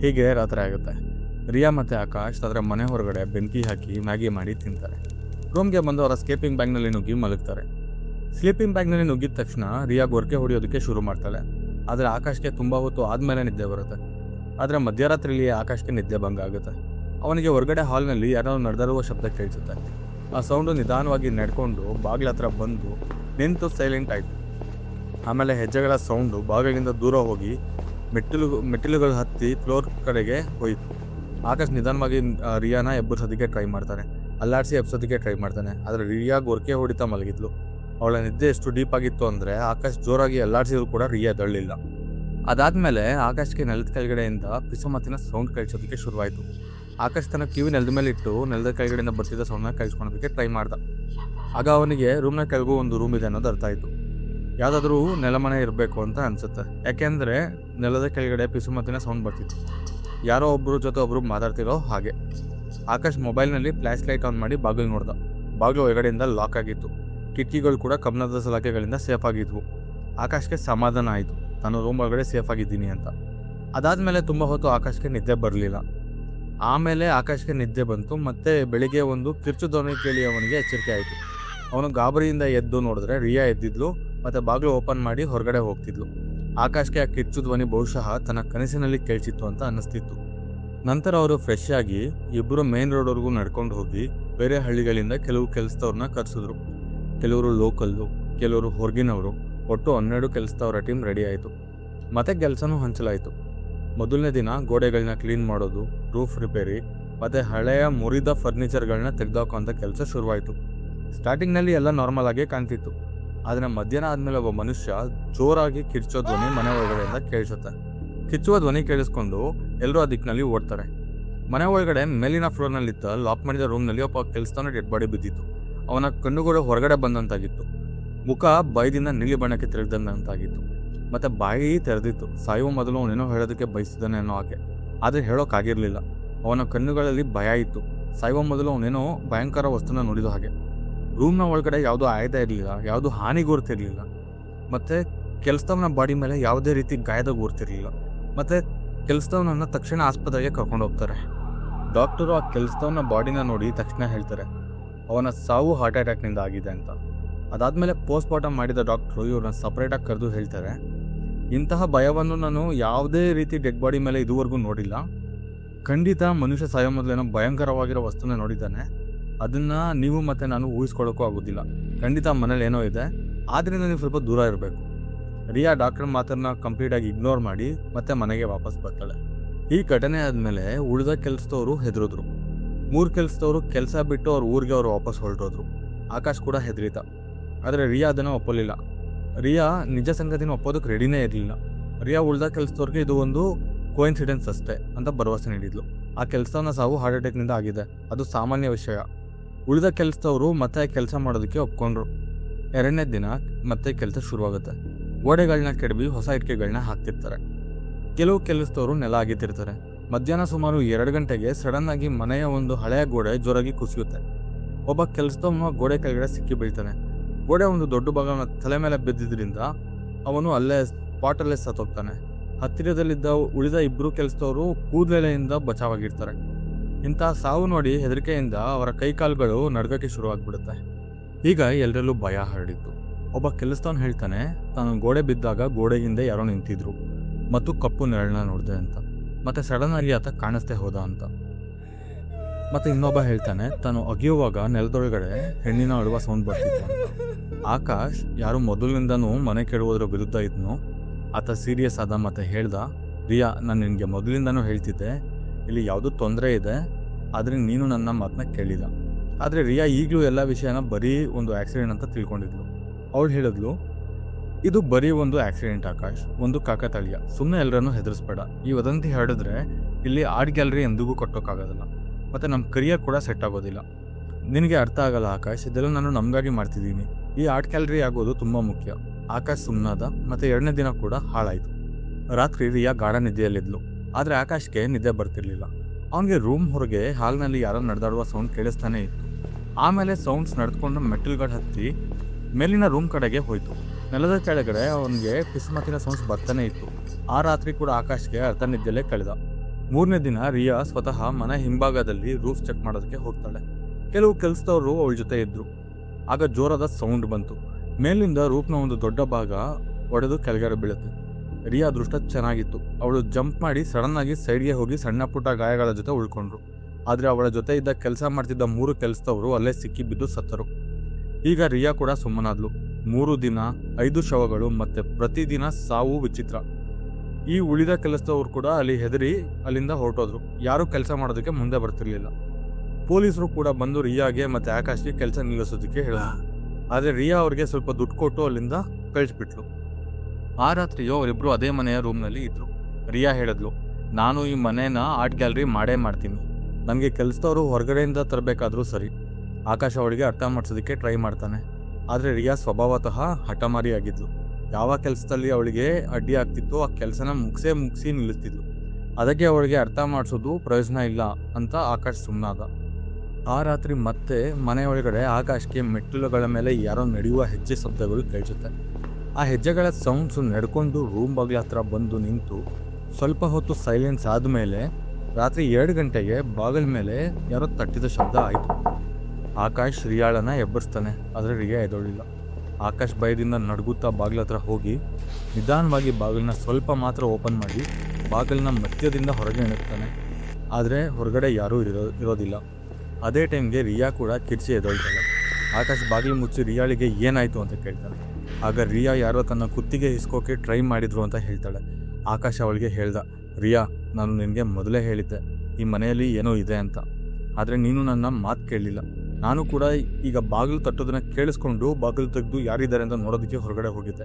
ಹೀಗೆ ರಾತ್ರಿ ಆಗುತ್ತೆ. ರಿಯಾ ಮತ್ತೆ ಆಕಾಶ್ ಅದರ ಮನೆ ಹೊರಗಡೆ ಬೆಂಕಿ ಹಾಕಿ ಮ್ಯಾಗಿ ಮಾಡಿ ತಿಂತಾರೆ. ರೂಮ್ಗೆ ಬಂದು ಅವರ ಸ್ಲೀಪಿಂಗ್ ಬ್ಯಾಗ್ನಲ್ಲಿ ನುಗ್ಗಿ ಮಲಗ್ತಾರೆ. ಸ್ಲೀಪಿಂಗ್ ಬ್ಯಾಗ್ನಲ್ಲಿ ನುಗ್ಗಿದ ತಕ್ಷಣ ರಿಯಾ ಗೊರಕೆ ಹೊಡೆಯೋದಕ್ಕೆ ಶುರು ಮಾಡ್ತಾಳೆ. ಆದರೆ ಆಕಾಶ್ಗೆ ತುಂಬ ಹೊತ್ತು ಆದಮೇಲೆ ನಿದ್ದೆ ಬರುತ್ತೆ. ಆದರೆ ಮಧ್ಯರಾತ್ರಿಯಲ್ಲಿ ಆಕಾಶ್ಗೆ ನಿದ್ದೆ ಭಂಗ ಆಗುತ್ತೆ. ಅವನಿಗೆ ಹೊರಗಡೆ ಹಾಲ್ನಲ್ಲಿ ಯಾರೋ ನಡೆದಿರುವ ಶಬ್ದ ಕೇಳಿಸುತ್ತೆ. ಆ ಸೌಂಡು ನಿಧಾನವಾಗಿ ನಡ್ಕೊಂಡು ಬಾಗಿಲ ಹತ್ರ ಬಂದು ನಿಂತು ಸೈಲೆಂಟ್ ಆಯಿತು. ಆಮೇಲೆ ಹೆಜ್ಜೆಗಳ ಸೌಂಡು ಬಾಗಿಲಿಂದ ದೂರ ಹೋಗಿ ಮೆಟ್ಟಿಲು, ಮೆಟ್ಟಿಲುಗಳು ಹತ್ತಿ ಫ್ಲೋರ್ ಕಡೆಗೆ ಹೋಯಿತು. ಆಕಾಶ್ ನಿಧಾನವಾಗಿ ರಿಯಾನ ಎಬ್ಬರಿಸೋದಕ್ಕೆ ಟ್ರೈ ಮಾಡ್ತಾನೆ. ಅಲ್ಲಾಡಿಸಿ ಎಬ್ಸೋದಕ್ಕೆ ಟ್ರೈ ಮಾಡ್ತಾನೆ. ಆದರೆ ರಿಯಾ ಗೊರಕೆ ಹೊಡಿತಾ ಮಲಗಿದ್ಲು. ಅವಳ ನಿದ್ದೆ ಎಷ್ಟು ಡೀಪ್ ಆಗಿತ್ತು ಅಂದರೆ ಆಕಾಶ್ ಜೋರಾಗಿ ಅಲ್ಲಾಡಿಸಿದ್ರು ಕೂಡ ರಿಯಾ ದಳ್ಳಿಲ್ಲ ಅದಾದಮೇಲೆ ಆಕಾಶ್ಗೆ ನೆಲದ ಕೆಳಗಡೆಯಿಂದ ಪಿಸುಮತ್ತಿನ ಸೌಂಡ್ ಕಳಿಸೋದಕ್ಕೆ ಶುರುವಾಯಿತು. ಆಕಾಶ್ ತನ್ನ ಕಿವಿ ನೆಲದ ಮೇಲೆ ಇಟ್ಟು ನೆಲದ ಕೆಳಗಡೆಯಿಂದ ಬರ್ತಿದ್ದ ಸೌಂಡ್ನ ಕೇಳಿಸ್ಕೊಳೋದಕ್ಕೆ ಟ್ರೈ ಮಾಡ್ದ. ಆಗ ಅವನಿಗೆ ರೂಮ್ನ ಕೆಳಗೂ ಒಂದು ರೂಮ್ ಇದೆ ಅನ್ನೋದು ಅರ್ಥ ಆಯಿತು. ಯಾವುದಾದ್ರೂ ನೆಲಮನೆ ಇರಬೇಕು ಅಂತ ಅನ್ಸುತ್ತೆ. ಯಾಕೆಂದರೆ ನೆಲದ ಕೆಳಗಡೆ ಪಿಸುಮತ್ತಿನ ಸೌಂಡ್ ಬರ್ತಿತ್ತು. ಯಾರೋ ಒಬ್ಬರು ಜೊತೆ ಒಬ್ಬರು ಮಾತಾಡ್ತಿರೋ ಹಾಗೆ. ಆಕಾಶ್ ಮೊಬೈಲ್ನಲ್ಲಿ ಫ್ಲ್ಯಾಶ್ ಲೈಟ್ ಆನ್ ಮಾಡಿ ಬಾಗಿಲು ನೋಡ್ದ. ಬಾಗಿಲು ಒಳಗಡೆಯಿಂದ ಲಾಕ್ ಆಗಿತ್ತು. ಕಿಟಕಿಗಳು ಕೂಡ ಕಬ್ಬಿಣದ ಸಲಾಕೆಗಳಿಂದ ಸೇಫ್ ಆಗಿದ್ವು. ಆಕಾಶ್ಗೆ ಸಮಾಧಾನ ಆಯಿತು. ನಾನು ರೂಮ್ ಒಳಗಡೆ ಸೇಫ್ ಆಗಿದ್ದೀನಿ ಅಂತ. ಅದಾದಮೇಲೆ ತುಂಬ ಹೊತ್ತು ಆಕಾಶ್ಗೆ ನಿದ್ದೆ ಬರಲಿಲ್ಲ. ಆಮೇಲೆ ಆಕಾಶಕ್ಕೆ ನಿದ್ದೆ ಬಂತು. ಮತ್ತೆ ಬೆಳಿಗ್ಗೆ ಒಂದು ಕಿರ್ಚು ಧ್ವನಿ ಕೇಳಿ ಅವನಿಗೆ ಎಚ್ಚರಿಕೆ ಆಯಿತು. ಅವನು ಗಾಬರಿಯಿಂದ ಎದ್ದು ನೋಡಿದ್ರೆ ರಿಯಾ ಎದ್ದಿದ್ಲು, ಮತ್ತೆ ಬಾಗಿಲು ಓಪನ್ ಮಾಡಿ ಹೊರಗಡೆ ಹೋಗ್ತಿದ್ಲು. ಆಕಾಶ್ಗೆ ಆ ಕಿರ್ಚು ಧ್ವನಿ ಬಹುಶಃ ತನ್ನ ಕನಸಿನಲ್ಲಿ ಕೇಳಿಸಿತ್ತು ಅಂತ ಅನ್ನಿಸ್ತಿತ್ತು. ನಂತರ ಅವರು ಫ್ರೆಶ್ ಆಗಿ ಇಬ್ಬರು ಮೇನ್ ರೋಡ್ವರೆಗೂ ನಡ್ಕೊಂಡು ಹೋಗಿ ಬೇರೆ ಹಳ್ಳಿಗಳಿಂದ ಕೆಲವು ಕೆಲಸದವ್ರನ್ನ ಕರೆಸಿದ್ರು. ಕೆಲವರು ಲೋಕಲ್ಲು ಕೆಲವರು ಹೊರಗಿನವರು. ಒಟ್ಟು ಹನ್ನೆರಡು ಕೆಲಸದವರ ಟೀಮ್ ರೆಡಿ ಆಯಿತು. ಮತ್ತೆ ಕೆಲಸನೂ ಹಂಚಲಾಯಿತು. ಮೊದಲನೇ ದಿನ ಗೋಡೆಗಳನ್ನ ಕ್ಲೀನ್ ಮಾಡೋದು ರೂಫ್ ರಿಪೇರಿ ಮತ್ತು ಹಳೆಯ ಮುರಿದ ಫರ್ನಿಚರ್ಗಳನ್ನ ತೆಗೆದಾಕೋಂಥ ಕೆಲಸ ಶುರುವಾಯಿತು. ಸ್ಟಾರ್ಟಿಂಗ್ನಲ್ಲಿ ಎಲ್ಲ ನಾರ್ಮಲ್ ಆಗೇ ಕಾಣ್ತಿತ್ತು. ಆದರೆ ಮಧ್ಯಾಹ್ನ ಆದಮೇಲೆ ಒಬ್ಬ ಮನುಷ್ಯ ಜೋರಾಗಿ ಕಿರ್ಚೋ ಧ್ವನಿ ಮನೆ ಒಳಗಡೆಯಿಂದ ಕೇಳಿಸುತ್ತೆ. ಕಿಚ್ಚುವ ಧ್ವನಿ ಕೇಳಿಸ್ಕೊಂಡು ಎಲ್ಲರೂ ಆ ದಿಕ್ಕಿನಲ್ಲಿ ಓಡ್ತಾರೆ. ಮನೆ ಒಳಗಡೆ ಮೇಲಿನ ಫ್ಲೋರ್ನಲ್ಲಿದ್ದ ಲಾಕ್ ಮಾಡಿದ ರೂಮ್ನಲ್ಲಿ ಒಬ್ಬ ಕೆಲಸದವನ ಡೆಡ್ ಬಾಡಿ ಬಿದ್ದಿತ್ತು. ಅವನ ಕಣ್ಣುಗಳು ಹೊರಗಡೆ ಬಂದಂತಾಗಿತ್ತು. ಮುಖ ಬೈದಿಂದ ನೀಲಿ ಬಣ್ಣಕ್ಕೆ ತಿರುಗ್ದಂತಾಗಿತ್ತು ಮತ್ತೆ ಬಾಯಿ ತೆರೆದಿತ್ತು. ಸಾಯುವ ಮೊದಲು ಅವನೇನೋ ಹೇಳೋದಕ್ಕೆ ಬಯಸಿದ್ದಾನೆ ಅನ್ನೋ ಹಾಗೆ. ಆದರೆ ಹೇಳೋಕ್ಕಾಗಿರಲಿಲ್ಲ ಅವನ ಕಣ್ಣುಗಳಲ್ಲಿ ಭಯ ಇತ್ತು. ಸಾಯುವ ಮೊದಲು ಅವನೇನೋ ಭಯಂಕರ ವಸ್ತುನ ನೋಡಿದ ಹಾಗೆ. ರೂಮ್ನ ಒಳಗಡೆ ಯಾವುದೂ ಆಯ್ದ ಇರಲಿಲ್ಲ, ಯಾವುದೂ ಹಾನಿ ಗುರುತಿರಲಿಲ್ಲ. ಮತ್ತೆ ಕೆಲಸದವನ ಬಾಡಿ ಮೇಲೆ ಯಾವುದೇ ರೀತಿ ಗಾಯದ ಗುರುತಿರಲಿಲ್ಲ. ಮತ್ತೆ ಕೆಲಸದವನನ್ನ ತಕ್ಷಣ ಆಸ್ಪತ್ರೆಗೆ ಕರ್ಕೊಂಡು ಹೋಗ್ತಾರೆ. ಡಾಕ್ಟರು ಆ ಕೆಲಸದವನ ಬಾಡಿನ ನೋಡಿ ತಕ್ಷಣ ಹೇಳ್ತಾರೆ, ಅವನ ಸಾವು ಹಾರ್ಟ್ ಅಟ್ಯಾಕ್ನಿಂದ ಆಗಿದೆ ಅಂತ. ಅದಾದಮೇಲೆ ಪೋಸ್ಟ್ಮಾರ್ಟಮ್ ಮಾಡಿದ ಡಾಕ್ಟ್ರು ಇವ್ರನ್ನ ಸಪ್ರೇಟಾಗಿ ಕರೆದು ಹೇಳ್ತಾರೆ ಇಂತಹ ಭಯವನ್ನು ನಾನು ಯಾವುದೇ ರೀತಿ ಡೆಡ್ ಬಾಡಿ ಮೇಲೆ ಇದುವರೆಗೂ ನೋಡಿಲ್ಲ. ಖಂಡಿತ ಮನುಷ್ಯ ಸಾಯೋ ಮೊದಲೇನೋ ಭಯಂಕರವಾಗಿರೋ ವಸ್ತುನ ನೋಡಿದ್ದಾನೆ. ಅದನ್ನ ನೀವು ಮತ್ತೆ ನಾನು ಊಹಿಸ್ಕೊಳ್ಳೋಕ್ಕೂ ಆಗೋದಿಲ್ಲ. ಖಂಡಿತ ಮನೇಲಿ ಏನೋ ಇದೆ. ಆದ್ರಿಂದ ನೀವು ಸ್ವಲ್ಪ ದೂರ ಇರಬೇಕು. ರಿಯಾ ಡಾಕ್ಟರ್ ಮಾತನ್ನ ಕಂಪ್ಲೀಟಾಗಿ ಇಗ್ನೋರ್ ಮಾಡಿ ಮತ್ತೆ ಮನೆಗೆ ವಾಪಸ್ ಬರ್ತಾಳೆ. ಈ ಘಟನೆ ಆದಮೇಲೆ ಉಳಿದ ಕೆಲಸದವರು ಹೆದರಿದ್ರು. ಮೂರು ಕೆಲಸದವರು ಕೆಲಸ ಬಿಟ್ಟು ಅವ್ರ ಊರಿಗೆ ಅವರು ವಾಪಸ್ ಹೊರಟೋದ್ರು. ಆಕಾಶ್ ಕೂಡ ಹೆದರಿತ. ಆದರೆ ರಿಯಾ ಅದನ್ನು ಒಪ್ಪಲಿಲ್ಲ. ರಿಯಾ ನಿಜ ಸಂಗತಿನ ಒಪ್ಪೋದಕ್ಕೆ ರೆಡಿನೇ ಇರಲಿಲ್ಲ. ರಿಯಾ ಉಳ್ದ ಕೆಲಸದವ್ರಿಗೆ ಇದು ಒಂದು ಕೋಇನ್ಸಿಡೆನ್ಸ್ ಅಷ್ಟೇ ಅಂತ ಭರವಸೆ ನೀಡಿದ್ಲು. ಆ ಕೆಲಸವನ್ನ ಸಾವು ಹಾರ್ಟ್ ಅಟ್ಯಾಕ್ನಿಂದ ಆಗಿದೆ. ಅದು ಸಾಮಾನ್ಯ ವಿಷಯ. ಉಳಿದ ಕೆಲಸದವರು ಮತ್ತೆ ಕೆಲಸ ಮಾಡೋದಕ್ಕೆ ಒಪ್ಕೊಂಡ್ರು. ಎರಡನೇ ದಿನ ಮತ್ತೆ ಕೆಲಸ ಶುರುವಾಗುತ್ತೆ. ಗೋಡೆಗಳನ್ನ ಕೆಡವಿ ಹೊಸ ಇಟ್ಕೆಗಳನ್ನ ಹಾಕ್ತಿರ್ತಾರೆ. ಕೆಲವು ಕೆಲಸದವರು ನೆಲ ಆಗಿತ್ತಿರ್ತಾರೆ ಮಧ್ಯಾಹ್ನ ಸುಮಾರು ಎರಡು ಗಂಟೆಗೆ ಸಡನ್ ಆಗಿ ಮನೆಯ ಒಂದು ಹಳೆಯ ಗೋಡೆ ಜೋರಾಗಿ ಕುಸಿಯುತ್ತೆ. ಒಬ್ಬ ಕೆಲಸದವನು ಗೋಡೆ ಕೆಳಗಡೆ ಸಿಕ್ಕಿ ಬೀಳ್ತಾನೆ ಗೋಡೆ ಒಂದು ದೊಡ್ಡ ಭಾಗ ತಲೆ ಮೇಲೆ ಬಿದ್ದಿದ್ರಿಂದ ಅವನು ಅಲ್ಲೇ ಪಾಟಲ್ಲೇ ಸತ್ತೋಗ್ತಾನೆ. ಹತ್ತಿರದಲ್ಲಿದ್ದ ಉಳಿದ ಇಬ್ಬರು ಕೆಲಸದವರು ಕೂದಲೆಲೆಯಿಂದ ಬಚಾವಾಗಿರ್ತಾರೆ. ಇಂತಹ ಸಾವು ನೋಡಿ ಹೆದರಿಕೆಯಿಂದ ಅವರ ಕೈಕಾಲುಗಳು ನಡ್ಗಕ್ಕೆ ಶುರುವಾಗ್ಬಿಡುತ್ತೆ. ಈಗ ಎಲ್ಲರಲ್ಲೂ ಭಯ ಹರಡಿತ್ತು. ಒಬ್ಬ ಕೆಲಸದವನು ಹೇಳ್ತಾನೆ, ತಾನು ಗೋಡೆ ಬಿದ್ದಾಗ ಗೋಡೆ ಹಿಂದೆ ಯಾರೋ ನಿಂತಿದ್ರು. ಮತ್ತು ಕಪ್ಪು ನೆರಳನ್ನ ನೋಡಿದೆ ಅಂತ. ಮತ್ತೆ ಸಡನ್ ಆಗಿ ಆತ ಕಾಣಿಸ್ದೆ ಹೋದ ಅಂತ. ಮತ್ತೆ ಇನ್ನೊಬ್ಬ ಹೇಳ್ತಾನೆ, ತಾನು ಅಗಿಯುವಾಗ ನೆಲದೊಳಗಡೆ ಹೆಣ್ಣಿನ ಅಳುವ ಸೌಂಡ್ ಬರ್ತಿತ್ತು ಆಕಾಶ್ ಯಾರು ಮೊದಲಿನಿಂದನೂ ಮನೆ ಕೆಡುವುದರ ವಿರುದ್ಧ ಇದ್ನು. ಆತ ಸೀರಿಯಸ್ ಆದ ಮತ್ತೆ ಹೇಳ್ದ, ರಿಯಾ, ನಾನು ನಿನಗೆ ಮೊದಲಿಂದನೂ ಹೇಳ್ತಿದ್ದೆ. ಇಲ್ಲಿ ಯಾವುದು ತೊಂದರೆ ಇದೆ, ಆದರೆ ನೀನು ನನ್ನ ಮಾತನ್ನ ಕೇಳಿಲ್ಲ. ಆದರೆ ರಿಯಾ ಈಗಲೂ ಎಲ್ಲ ವಿಷಯನ ಬರೀ ಒಂದು ಆಕ್ಸಿಡೆಂಟ್ ಅಂತ ತಿಳ್ಕೊಂಡಿದ್ಲು. ಅವಳು ಹೇಳಿದ್ಲು, ಇದು ಬರೀ ಒಂದು ಆಕ್ಸಿಡೆಂಟ್ ಆಕಾಶ್, ಒಂದು ಕಾಕತಾಳೀಯ. ಸುಮ್ಮನೆ ಎಲ್ಲರನ್ನೂ ಹೆದರಿಸ್ಬೇಡ. ಈ ವದಂತಿ ಹೇಳಿದ್ರೆ ಇಲ್ಲಿ ಆರ್ಟ್ ಗ್ಯಾಲರಿ ಎಂದಿಗೂ ಕಟ್ಟೋಕ್ಕಾಗೋದಿಲ್ಲ ಮತ್ತು ನಮ್ಮ ಕರಿಯರ್ ಕೂಡ ಸೆಟ್ ಆಗೋದಿಲ್ಲ. ನಿನಗೆ ಅರ್ಥ ಆಗಲ್ಲ ಆಕಾಶ್, ಇದೆಲ್ಲ ನಾನು ನಮಗಾಗಿ ಮಾಡ್ತಿದ್ದೀನಿ. ಈ ಆರ್ಟ್ ಕ್ಯಾಲರಿ ಆಗೋದು ತುಂಬ ಮುಖ್ಯ. ಆಕಾಶ್ ಸುಮ್ಮನಾದ ಮತ್ತು ಎರಡನೇ ದಿನ ಕೂಡ ಹಾಳಾಯಿತು. ರಾತ್ರಿ ರಿಯಾ ಗಾಢ ನಿದ್ದೆಯಲ್ಲಿದ್ಲು. ಆದರೆ ಆಕಾಶ್ಗೆ ನಿದ್ದೆ ಬರ್ತಿರ್ಲಿಲ್ಲ. ಅವನಿಗೆ ರೂಮ್ ಹೊರಗೆ ಹಾಲ್ನಲ್ಲಿ ಯಾರೋ ನಡೆದಾಡುವ ಸೌಂಡ್ ಕೇಳಿಸ್ತಾನೆ ಇತ್ತು. ಆಮೇಲೆ ಸೌಂಡ್ಸ್ ನಡೆದುಕೊಂಡು ಮೆಟ್ಟಿಲುಗಳು ಹತ್ತಿ ಮೇಲಿನ ರೂಮ್ ಕಡೆಗೆ ಹೋಯಿತು. ನೆಲದ ಕೆಳಗಡೆ ಅವನಿಗೆ ಕಿಸ್ಮತಿನ ಸೌಂಡ್ಸ್ ಬರ್ತಾನೆ ಇತ್ತು. ಆ ರಾತ್ರಿ ಕೂಡ ಆಕಾಶ್ಗೆ ಅರ್ಧ ನಿದ್ದೆಲ್ಲೇ ಕಳೆದ. ಮೂರನೇ ದಿನ ರಿಯಾ ಸ್ವತಃ ಮನೆ ಹಿಂಭಾಗದಲ್ಲಿ ರೂಫ್ ಚೆಕ್ ಮಾಡೋದಕ್ಕೆ ಹೋಗ್ತಾಳೆ. ಕೆಲವು ಕೆಲಸದವರು ಅವಳ ಜೊತೆ ಇದ್ರು. ಆಗ ಜೋರಾದ ಸೌಂಡ್ ಬಂತು. ಮೇಲಿಂದ ರೂಫ್ನ ಒಂದು ದೊಡ್ಡ ಭಾಗ ಒಡೆದು ಕೆಳಗಡೆ ಬೀಳುತ್ತೆ. ರಿಯಾ ದೃಷ್ಟ ಚೆನ್ನಾಗಿತ್ತು. ಅವಳು ಜಂಪ್ ಮಾಡಿ ಸಡನ್ ಆಗಿ ಸೈಡ್ಗೆ ಹೋಗಿ ಸಣ್ಣ ಪುಟ್ಟ ಗಾಯಗಳ ಜೊತೆ ಉಳ್ಕೊಂಡ್ರು. ಆದರೆ ಅವಳ ಜೊತೆ ಇದ್ದ ಕೆಲಸ ಮಾಡ್ತಿದ್ದ ಮೂರು ಕೆಲಸದವರು ಅಲ್ಲೇ ಸಿಕ್ಕಿ ಬಿದ್ದು ಸತ್ತರು. ಈಗ ರಿಯಾ ಕೂಡ ಸುಮ್ಮನಾದ್ಲು. ಮೂರು ದಿನ, ಐದು ಶವಗಳು ಮತ್ತೆ ಪ್ರತಿದಿನ ಸಾವು ವಿಚಿತ್ರ. ಈ ಉಳಿದ ಕೆಲಸದವರು ಕೂಡ ಅಲ್ಲಿ ಹೆದರಿ ಅಲ್ಲಿಂದ ಹೊರಟೋದ್ರು. ಯಾರು ಕೆಲಸ ಮಾಡೋದಕ್ಕೆ ಮುಂದೆ ಬರ್ತಿರ್ಲಿಲ್ಲ. ಪೊಲೀಸರು ಕೂಡ ಬಂದು ರಿಯಾಗೆ ಮತ್ತೆ ಆಕಾಶ್ಗೆ ಕೆಲಸ ನಿಲ್ಲಿಸೋದಕ್ಕೆ ಹೇಳಿದ್ರು. ಆದರೆ ರಿಯಾ ಅವ್ರಿಗೆ ಸ್ವಲ್ಪ ದುಡ್ಡು ಕೊಟ್ಟು ಅಲ್ಲಿಂದ ಕಳಿಸ್ಬಿಟ್ಲು. ಆ ರಾತ್ರಿಯೋ ಅವರಿಬ್ರು ಅದೇ ಮನೆಯ ರೂಮ್ನಲ್ಲಿ ಇದ್ರು. ರಿಯಾ ಹೇಳಿದ್ಲು, ನಾನು ಈ ಮನೇನ ಆರ್ಟ್ ಗ್ಯಾಲರಿ ಮಾಡೇ ಮಾಡ್ತೀನಿ. ನನಗೆ ಕೆಲಸದವರು ಹೊರಗಡೆಯಿಂದ ತರಬೇಕಾದ್ರೂ ಸರಿ. ಆಕಾಶ ಅವಳಿಗೆ ಅರ್ಥ ಮಾಡಿಸೋದಕ್ಕೆ ಟ್ರೈ ಮಾಡ್ತಾನೆ. ಆದರೆ ರಿಯಾ ಸ್ವಭಾವತಃ ಹಠಮಾರಿಯಾಗಿದ್ಲು. ಯಾವ ಕೆಲಸದಲ್ಲಿ ಅವಳಿಗೆ ಅಡ್ಡಿ ಆಗ್ತಿತ್ತು ಆ ಕೆಲಸನ ಮುಗಿಸೇ ಮುಗಿಸಿ ನಿಲ್ಲಿಸ್ತಿದ್ಲು ಅದಕ್ಕೆ ಅವಳಿಗೆ ಅರ್ಥ ಮಾಡಿಸೋದು ಪ್ರಯೋಜನ ಇಲ್ಲ ಅಂತ ಆಕಾಶ್ ಸುಮ್ಮನಾದ ಆ ರಾತ್ರಿ ಮತ್ತೆ ಮನೆ ಒಳಗಡೆ ಆಕಾಶ್ಗೆ ಮೆಟ್ಟಿಲುಗಳ ಮೇಲೆ ಯಾರೋ ನಡೆಯುವ ಹೆಜ್ಜೆ ಶಬ್ದಗಳು ಕೇಳಿಸುತ್ತೆ. ಆ ಹೆಜ್ಜೆಗಳ ಸೌಂಡ್ಸು ನಡ್ಕೊಂಡು ರೂಮ್ ಬಾಗಿಲ ಹತ್ರ ಬಂದು ನಿಂತು ಸ್ವಲ್ಪ ಹೊತ್ತು ಸೈಲೆನ್ಸ್ ಆದಮೇಲೆ ರಾತ್ರಿ ಎರಡು ಗಂಟೆಗೆ ಬಾಗಿಲ ಮೇಲೆ ಯಾರೋ ತಟ್ಟಿದ ಶಬ್ದ ಆಯಿತು. ಆಕಾಶ್ ರಿಯಾಳನ್ನ ಎಬ್ಬರಿಸ್ತಾನೆ ಆದರೆ ರಿಯಾ ಎದೊಳಿಲ್ಲ. ಆಕಾಶ್ ಭಯದಿಂದ ನಡುಗುತ್ತಾ ಬಾಗಿಲ ಹತ್ರ ಹೋಗಿ ನಿಧಾನವಾಗಿ ಬಾಗಿಲನ್ನ ಸ್ವಲ್ಪ ಮಾತ್ರ ಓಪನ್ ಮಾಡಿ ಬಾಗಿಲನ್ನ ಮಧ್ಯದಿಂದ ಹೊರಗೆ ಇಣುತ್ತಾನೆ ಆದರೆ ಹೊರಗಡೆ ಯಾರೂ ಇರೋ, ಇರೋದಿಲ್ಲ. ಅದೇ ಟೈಮ್ಗೆ ರಿಯಾ ಕೂಡ ಕಿರ್ಚಿ ಎದೊಳ್ತಾಳೆ ಆಕಾಶ್ ಬಾಗಿಲು ಮುಚ್ಚಿ ರಿಯಾಳಿಗೆ ಏನಾಯಿತು ಅಂತ ಕೇಳ್ತಾನೆ. ಆಗ ರಿಯಾ ಯಾರೋ ತನ್ನ ಕುತ್ತಿಗೆ ಇಸ್ಕೋಕೆ ಟ್ರೈ ಮಾಡಿದ್ರು ಅಂತ ಹೇಳ್ತಾಳೆ. ಆಕಾಶ್ ಅವಳಿಗೆ ಹೇಳ್ದ, ರಿಯಾ, ನಾನು ನಿನಗೆ ಮೊದಲೇ ಹೇಳಿದ್ದೆ. ಈ ಮನೆಯಲ್ಲಿ ಏನೋ ಇದೆ ಅಂತ. ಆದರೆ ನೀನು ನನ್ನ ಮಾತು ಕೇಳಲಿಲ್ಲ. ನಾನು ಕೂಡ ಈಗ ಬಾಗಿಲು ತಟ್ಟೋದನ್ನ ಕೇಳಿಸ್ಕೊಂಡು ಬಾಗಿಲು ತೆಗೆದು ಯಾರಿದ್ದಾರೆ ಅಂತ ನೋಡೋದಕ್ಕೆ ಹೊರಗಡೆ ಹೋಗಿದ್ದೆ.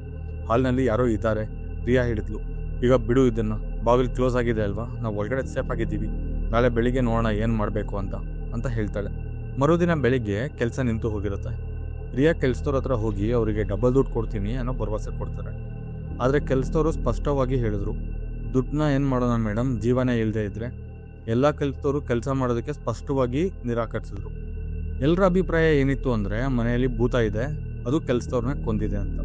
ಹಾಲ್ನಲ್ಲಿ ಯಾರೋ ಇದ್ದಾರೆ, ರಿಯಾ ಹಿಡಿದ್ಲು ಈಗ ಬಿಡು ಇದನ್ನು, ಬಾಗಿಲು ಕ್ಲೋಸ್ ಆಗಿದೆ ಅಲ್ವಾ? ನಾವು ಒಳಗಡೆ ಸೇಫ್ ಆಗಿದ್ದೀವಿ. ನಾಳೆ ಬೆಳಿಗ್ಗೆ ನೋಡೋಣ ಏನು ಮಾಡಬೇಕು ಅಂತ ಅಂತ ಹೇಳ್ತಾಳೆ. ಮರುದಿನ ಬೆಳಿಗ್ಗೆ ಕೆಲಸ ನಿಂತು ಹೋಗಿರುತ್ತೆ. ರಿಯಾ ಕೆಲಸದವ್ರ ಹತ್ರ ಹೋಗಿ ಅವರಿಗೆ ಡಬಲ್ ದುಡ್ಡು ಕೊಡ್ತೀನಿ ಅನ್ನೋ ಭರವಸೆ ಕೊಡ್ತಾರೆ. ಆದರೆ ಕೆಲಸದವರು ಸ್ಪಷ್ಟವಾಗಿ ಹೇಳಿದ್ರು, ದುಡ್ಡನ್ನ ಏನು ಮಾಡೋಣ ಮೇಡಮ್ ಜೀವನ ಇಲ್ಲದೆ ಇದ್ದರೆ ಎಲ್ಲ ಕೆಲಸದವರು ಕೆಲಸ ಮಾಡೋದಕ್ಕೆ ಸ್ಪಷ್ಟವಾಗಿ ನಿರಾಕರಿಸಿದ್ರು. ಎಲ್ಲರ ಅಭಿಪ್ರಾಯ ಏನಿತ್ತು ಅಂದರೆ, ಮನೆಯಲ್ಲಿ ಭೂತ ಇದೆ, ಅದು ಕೆಲಸದವ್ರನ್ನ ಕೊಂದಿದೆ ಅಂತ.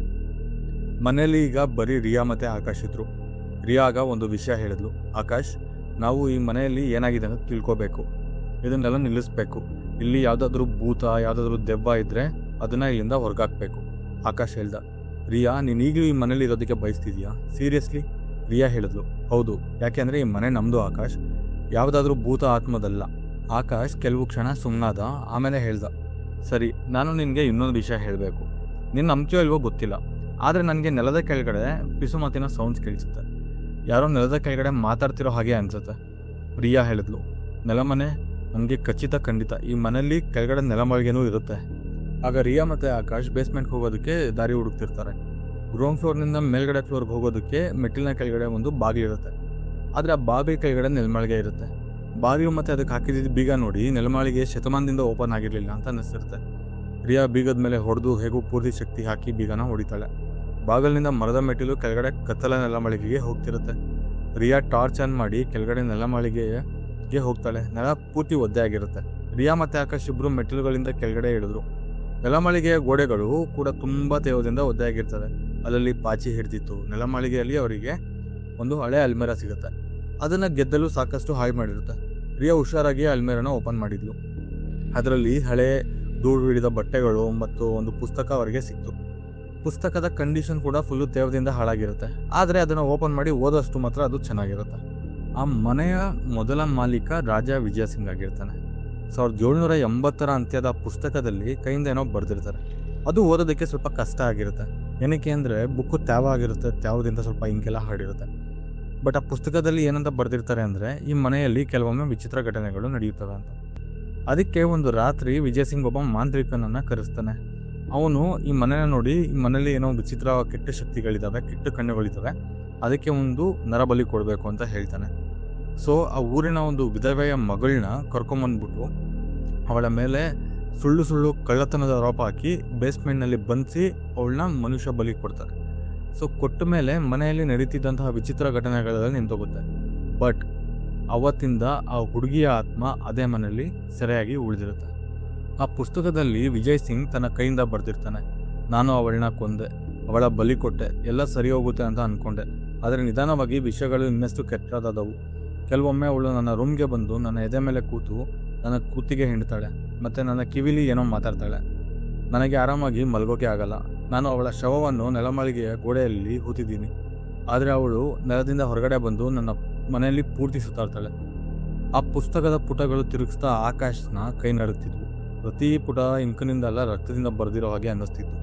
ಮನೆಯಲ್ಲಿ ಈಗ ಬರೀ ರಿಯಾ ಮತ್ತು ಆಕಾಶ್ ಇದ್ರು. ರಿಯಾ ಆಗ ಒಂದು ವಿಷಯ ಹೇಳಿದ್ಲು, ಆಕಾಶ್, ನಾವು ಈ ಮನೆಯಲ್ಲಿ ಏನಾಗಿದೆ ಅಂತ ತಿಳ್ಕೋಬೇಕು. ಇದನ್ನೆಲ್ಲ ನಿಲ್ಲಿಸ್ಬೇಕು. ಇಲ್ಲಿ ಯಾವುದಾದ್ರೂ ಭೂತ, ಯಾವುದಾದ್ರೂ ದೆವ್ವ ಇದ್ದರೆ ಅದನ್ನು ಇಲ್ಲಿಂದ ಹೊರಗಾಕ್ಬೇಕು. ಆಕಾಶ್ ಹೇಳ್ದ, ರಿಯಾ, ನೀನು ಈಗಲೂ ಈ ಮನೇಲಿ ಇರೋದಕ್ಕೆ ಬಯಸ್ತಿದ್ಯಾ? ಸೀರಿಯಸ್ಲಿ, ರಿಯಾ ಹೇಳಿದ್ಲು, ಹೌದು. ಯಾಕೆಂದರೆ ಈ ಮನೆ ನಮ್ಮದು ಆಕಾಶ್. ಯಾವುದಾದ್ರೂ ಭೂತ ಆತ್ಮದಲ್ಲ. ಆಕಾಶ್ ಕೆಲವು ಕ್ಷಣ ಸುಮ್ಮನಾದ ಆಮೇಲೆ ಹೇಳ್ದ, ಸರಿ, ನಾನು ನಿನಗೆ ಇನ್ನೊಂದು ವಿಷಯ ಹೇಳಬೇಕು. ನಿನ್ನ ನಂಬಿಕೆಯೋ ಇಲ್ವೋ ಗೊತ್ತಿಲ್ಲ. ಆದರೆ ನನಗೆ ನೆಲದ ಕೆಳಗಡೆ ಪಿಸುಮಾತಿನ ಸೌಂಡ್ಸ್ ಕೇಳಿಸುತ್ತೆ. ಯಾರೋ ನೆಲದ ಕೆಳಗಡೆ ಮಾತಾಡ್ತಿರೋ ಹಾಗೆ ಅನಿಸುತ್ತೆ. ಪ್ರಿಯಾ ಹೇಳಿದ್ಲು ನೆಲಮನೆ ನನಗೆ ಖಚಿತ ಖಂಡಿತ. ಈ ಮನೆಯಲ್ಲಿ ಕೆಳಗಡೆ ನೆಲಮಳಿಗೆನೂ ಇರುತ್ತೆ. ಆಗ ರಿಯಾ ಮತ್ತು ಆಕಾಶ್ ಬೇಸ್ಮೆಂಟ್ಗೆ ಹೋಗೋದಕ್ಕೆ ದಾರಿ ಹುಡುಕ್ತಿರ್ತಾರೆ. ಗ್ರೌಂಡ್ ಫ್ಲೋರ್ನಿಂದ ಮೇಲ್ಗಡೆ ಫ್ಲೋರ್ಗೆ ಹೋಗೋದಕ್ಕೆ ಮೆಟ್ಟಿಲಿನ ಕೆಳಗಡೆ ಒಂದು ಬಾಗಿಲು ಇರುತ್ತೆ ಆದರೆ ಆ ಬಾಗಿಲು ಕೆಳಗಡೆ ನೆಲಮಳಿಗೆ ಇರುತ್ತೆ. ಬಾಗಿಲು ಮತ್ತು ಅದಕ್ಕೆ ಹಾಕಿದ್ದ ಬೀಗ ನೋಡಿ, ನೆಲಮಾಳಿಗೆ ಶತಮಾನದಿಂದ ಓಪನ್ ಆಗಿರಲಿಲ್ಲ ಅಂತ ಅನ್ನಿಸ್ತಿರುತ್ತೆ. ರಿಯಾ ಬೀಗದ ಮೇಲೆ ಹೊಡೆದು ಹೇಗೂ ಪೂರ್ತಿ ಶಕ್ತಿ ಹಾಕಿ ಬೀಗನ ಹೊಡಿತಾಳೆ. ಬಾಗಿಲಿನಿಂದ ಮರದ ಮೆಟ್ಟಿಲು ಕೆಳಗಡೆ ಕತ್ತಲ ನೆಲಮಾಳಿಗೆಗೆ ಹೋಗ್ತಿರುತ್ತೆ. ರಿಯಾ ಟಾರ್ಚ್ ಆನ್ ಮಾಡಿ ಕೆಳಗಡೆ ನೆಲಮಾಳಿಗೆಗೆ ಹೋಗ್ತಾಳೆ. ನೆಲ ಪೂರ್ತಿ ಒದ್ದೆ ಆಗಿರುತ್ತೆ. ರಿಯಾ ಮತ್ತು ಆಕಾಶ್ ಇಬ್ಬರು ಮೆಟ್ಟಿಲುಗಳಿಂದ ಕೆಳಗಡೆ ಇಳಿದ್ರು. ನೆಲಮಾಳಿಗೆಯ ಗೋಡೆಗಳು ಕೂಡ ತುಂಬ ತೇವದಿಂದ ಒದ್ದೆ ಆಗಿರ್ತವೆ. ಅಲ್ಲಲ್ಲಿ ಪಾಚಿ ಹಿಡಿದಿತ್ತು. ನೆಲಮಾಳಿಗೆಯಲ್ಲಿ ಅವರಿಗೆ ಒಂದು ಹಳೆ ಅಲ್ಮೇರ ಸಿಗುತ್ತೆ. ಅದನ್ನು ಗೆದ್ದಲು ಸಾಕಷ್ಟು ಹಾಳು ಮಾಡಿರುತ್ತೆ. ರಿಯಾ ಹುಷಾರಾಗಿ ಅಲ್ಮೇರನ ಓಪನ್ ಮಾಡಿದ್ಲು. ಅದರಲ್ಲಿ ಹಳೆ ಧೂಳು ಹಿಡಿದ ಬಟ್ಟೆಗಳು ಮತ್ತು ಒಂದು ಪುಸ್ತಕ ಅವರಿಗೆ ಸಿಕ್ತು. ಪುಸ್ತಕದ ಕಂಡೀಷನ್ ಕೂಡ ಫುಲ್ಲು ತೇವದಿಂದ ಹಾಳಾಗಿರುತ್ತೆ. ಆದರೆ ಅದನ್ನು ಓಪನ್ ಮಾಡಿ ಓದೋಷ್ಟು ಮಾತ್ರ ಅದು ಚೆನ್ನಾಗಿರುತ್ತೆ. ಆ ಮನೆಯ ಮೊದಲ ಮಾಲೀಕ ರಾಜ ವಿಜಯ ಸಿಂಗ್ ಆಗಿರ್ತಾನೆ. ಸಾವಿರದ ಏಳ್ನೂರ ಎಂಬತ್ತರ ಅಂತ್ಯದ ಪುಸ್ತಕದಲ್ಲಿ ಕೈಯಿಂದ ಏನೋ ಬರೆದಿರ್ತಾರೆ. ಅದು ಓದೋದಕ್ಕೆ ಸ್ವಲ್ಪ ಕಷ್ಟ ಆಗಿರುತ್ತೆ. ಏನಕ್ಕೆ ಅಂದರೆ ಬುಕ್ಕು ತ್ಯಾವ ಆಗಿರುತ್ತೆ, ತ್ಯಾವದಿಂದ ಸ್ವಲ್ಪ ಇಂಕೆಲ್ಲ ಹಾಡಿರುತ್ತೆ. ಬಟ್ ಆ ಪುಸ್ತಕದಲ್ಲಿ ಏನಂತ ಬರೆದಿರ್ತಾರೆ ಅಂದರೆ ಈ ಮನೆಯಲ್ಲಿ ಕೆಲವೊಮ್ಮೆ ವಿಚಿತ್ರ ಘಟನೆಗಳು ನಡೆಯುತ್ತವೆ ಅಂತ. ಅದಕ್ಕೆ ಒಂದು ರಾತ್ರಿ ವಿಜಯ್ ಸಿಂಗ್ ಒಬ್ಬ ಮಾಂತ್ರಿಕನನ್ನು ಕರೆಸ್ತಾನೆ. ಅವನು ಈ ಮನೆನ ನೋಡಿ, ಈ ಮನೆಯಲ್ಲಿ ಏನೋ ವಿಚಿತ್ರ ಕೆಟ್ಟ ಶಕ್ತಿಗಳಿದ್ದಾವೆ, ಕೆಟ್ಟ ಕಣ್ಣುಗಳಿದ್ದಾವೆ, ಅದಕ್ಕೆ ಒಂದು ನರಬಲಿ ಕೊಡಬೇಕು ಅಂತ ಹೇಳ್ತಾನೆ. ಸೊ ಆ ಊರಿನ ಒಂದು ವಿಧವೆಯ ಮಗಳನ್ನ ಕರ್ಕೊಂಬಂದ್ಬಿಟ್ಟು ಅವಳ ಮೇಲೆ ಸುಳ್ಳು ಸುಳ್ಳು ಕಳ್ಳತನದ ಆರೋಪ ಹಾಕಿ ಬೇಸ್ಮೆಂಟ್ನಲ್ಲಿ ಬಂಧಿಸಿ ಅವಳನ್ನ ಮನುಷ್ಯ ಬಲಿ ಕೊಡ್ತಾರೆ. ಸೊ ಕೊಟ್ಟ ಮೇಲೆ ಮನೆಯಲ್ಲಿ ನಡೀತಿದ್ದಂತಹ ವಿಚಿತ್ರ ಘಟನೆಗಳೆಲ್ಲ ನಿಂತೋಗುತ್ತೆ ಬಟ್ ಅವತ್ತಿಂದ ಆ ಹುಡುಗಿಯ ಆತ್ಮ ಅದೇ ಮನೆಯಲ್ಲಿ ಸೆರೆಯಾಗಿ ಉಳಿದಿರುತ್ತೆ. ಆ ಪುಸ್ತಕದಲ್ಲಿ ವಿಜಯ್ ಸಿಂಗ್ ತನ್ನ ಕೈಯಿಂದ ಬರೆದಿರ್ತಾನೆ. ನಾನು ಅವಳನ್ನ ಕೊಂದೆ, ಅವಳ ಬಲಿ ಕೊಟ್ಟೆ, ಎಲ್ಲ ಸರಿ ಹೋಗುತ್ತೆ ಅಂತ ಅಂದ್ಕೊಂಡೆ ಆದರೆ ನಿಧಾನವಾಗಿ ವಿಷಯಗಳು ಇನ್ನಷ್ಟು ಕೆಟ್ಟದಾದವು. ಕೆಲವೊಮ್ಮೆ ಅವಳು ನನ್ನ ರೂಮ್ಗೆ ಬಂದು ನನ್ನ ಎದೆ ಮೇಲೆ ಕೂತು ನನ್ನ ಕೂತಿಗೆ ಹಿಂಡ್ತಾಳೆ, ಮತ್ತು ನನ್ನ ಕಿವಿಲಿ ಏನೋ ಮಾತಾಡ್ತಾಳೆ. ನನಗೆ ಆರಾಮಾಗಿ ಮಲಗೋಕೆ ಆಗಲ್ಲ. ನಾನು ಅವಳ ಶವವನ್ನು ನೆಲಮಾಳಿಗೆಯ ಗೋಡೆಯಲ್ಲಿ ಹೂತಿದ್ದೀನಿ. ಆದರೆ ಅವಳು ನೆಲದಿಂದ ಹೊರಗಡೆ ಬಂದು ನನ್ನ ಮನೆಯಲ್ಲಿ ಪೂರ್ತಿ ಸುತ್ತಾಡ್ತಾಳೆ. ಆ ಪುಸ್ತಕದ ಪುಟಗಳು ತಿರುಗಿಸ್ತಾ ಆಕಾಶನ ಕೈ ನಡುತ್ತಿದ್ವು ಪ್ರತಿ ಪುಟ ಇಂಕನಿಂದ ಅಲ್ಲ ರಕ್ತದಿಂದ ಬರೆದಿರೋ ಹಾಗೆ ಅನ್ನಿಸ್ತಿತ್ತು.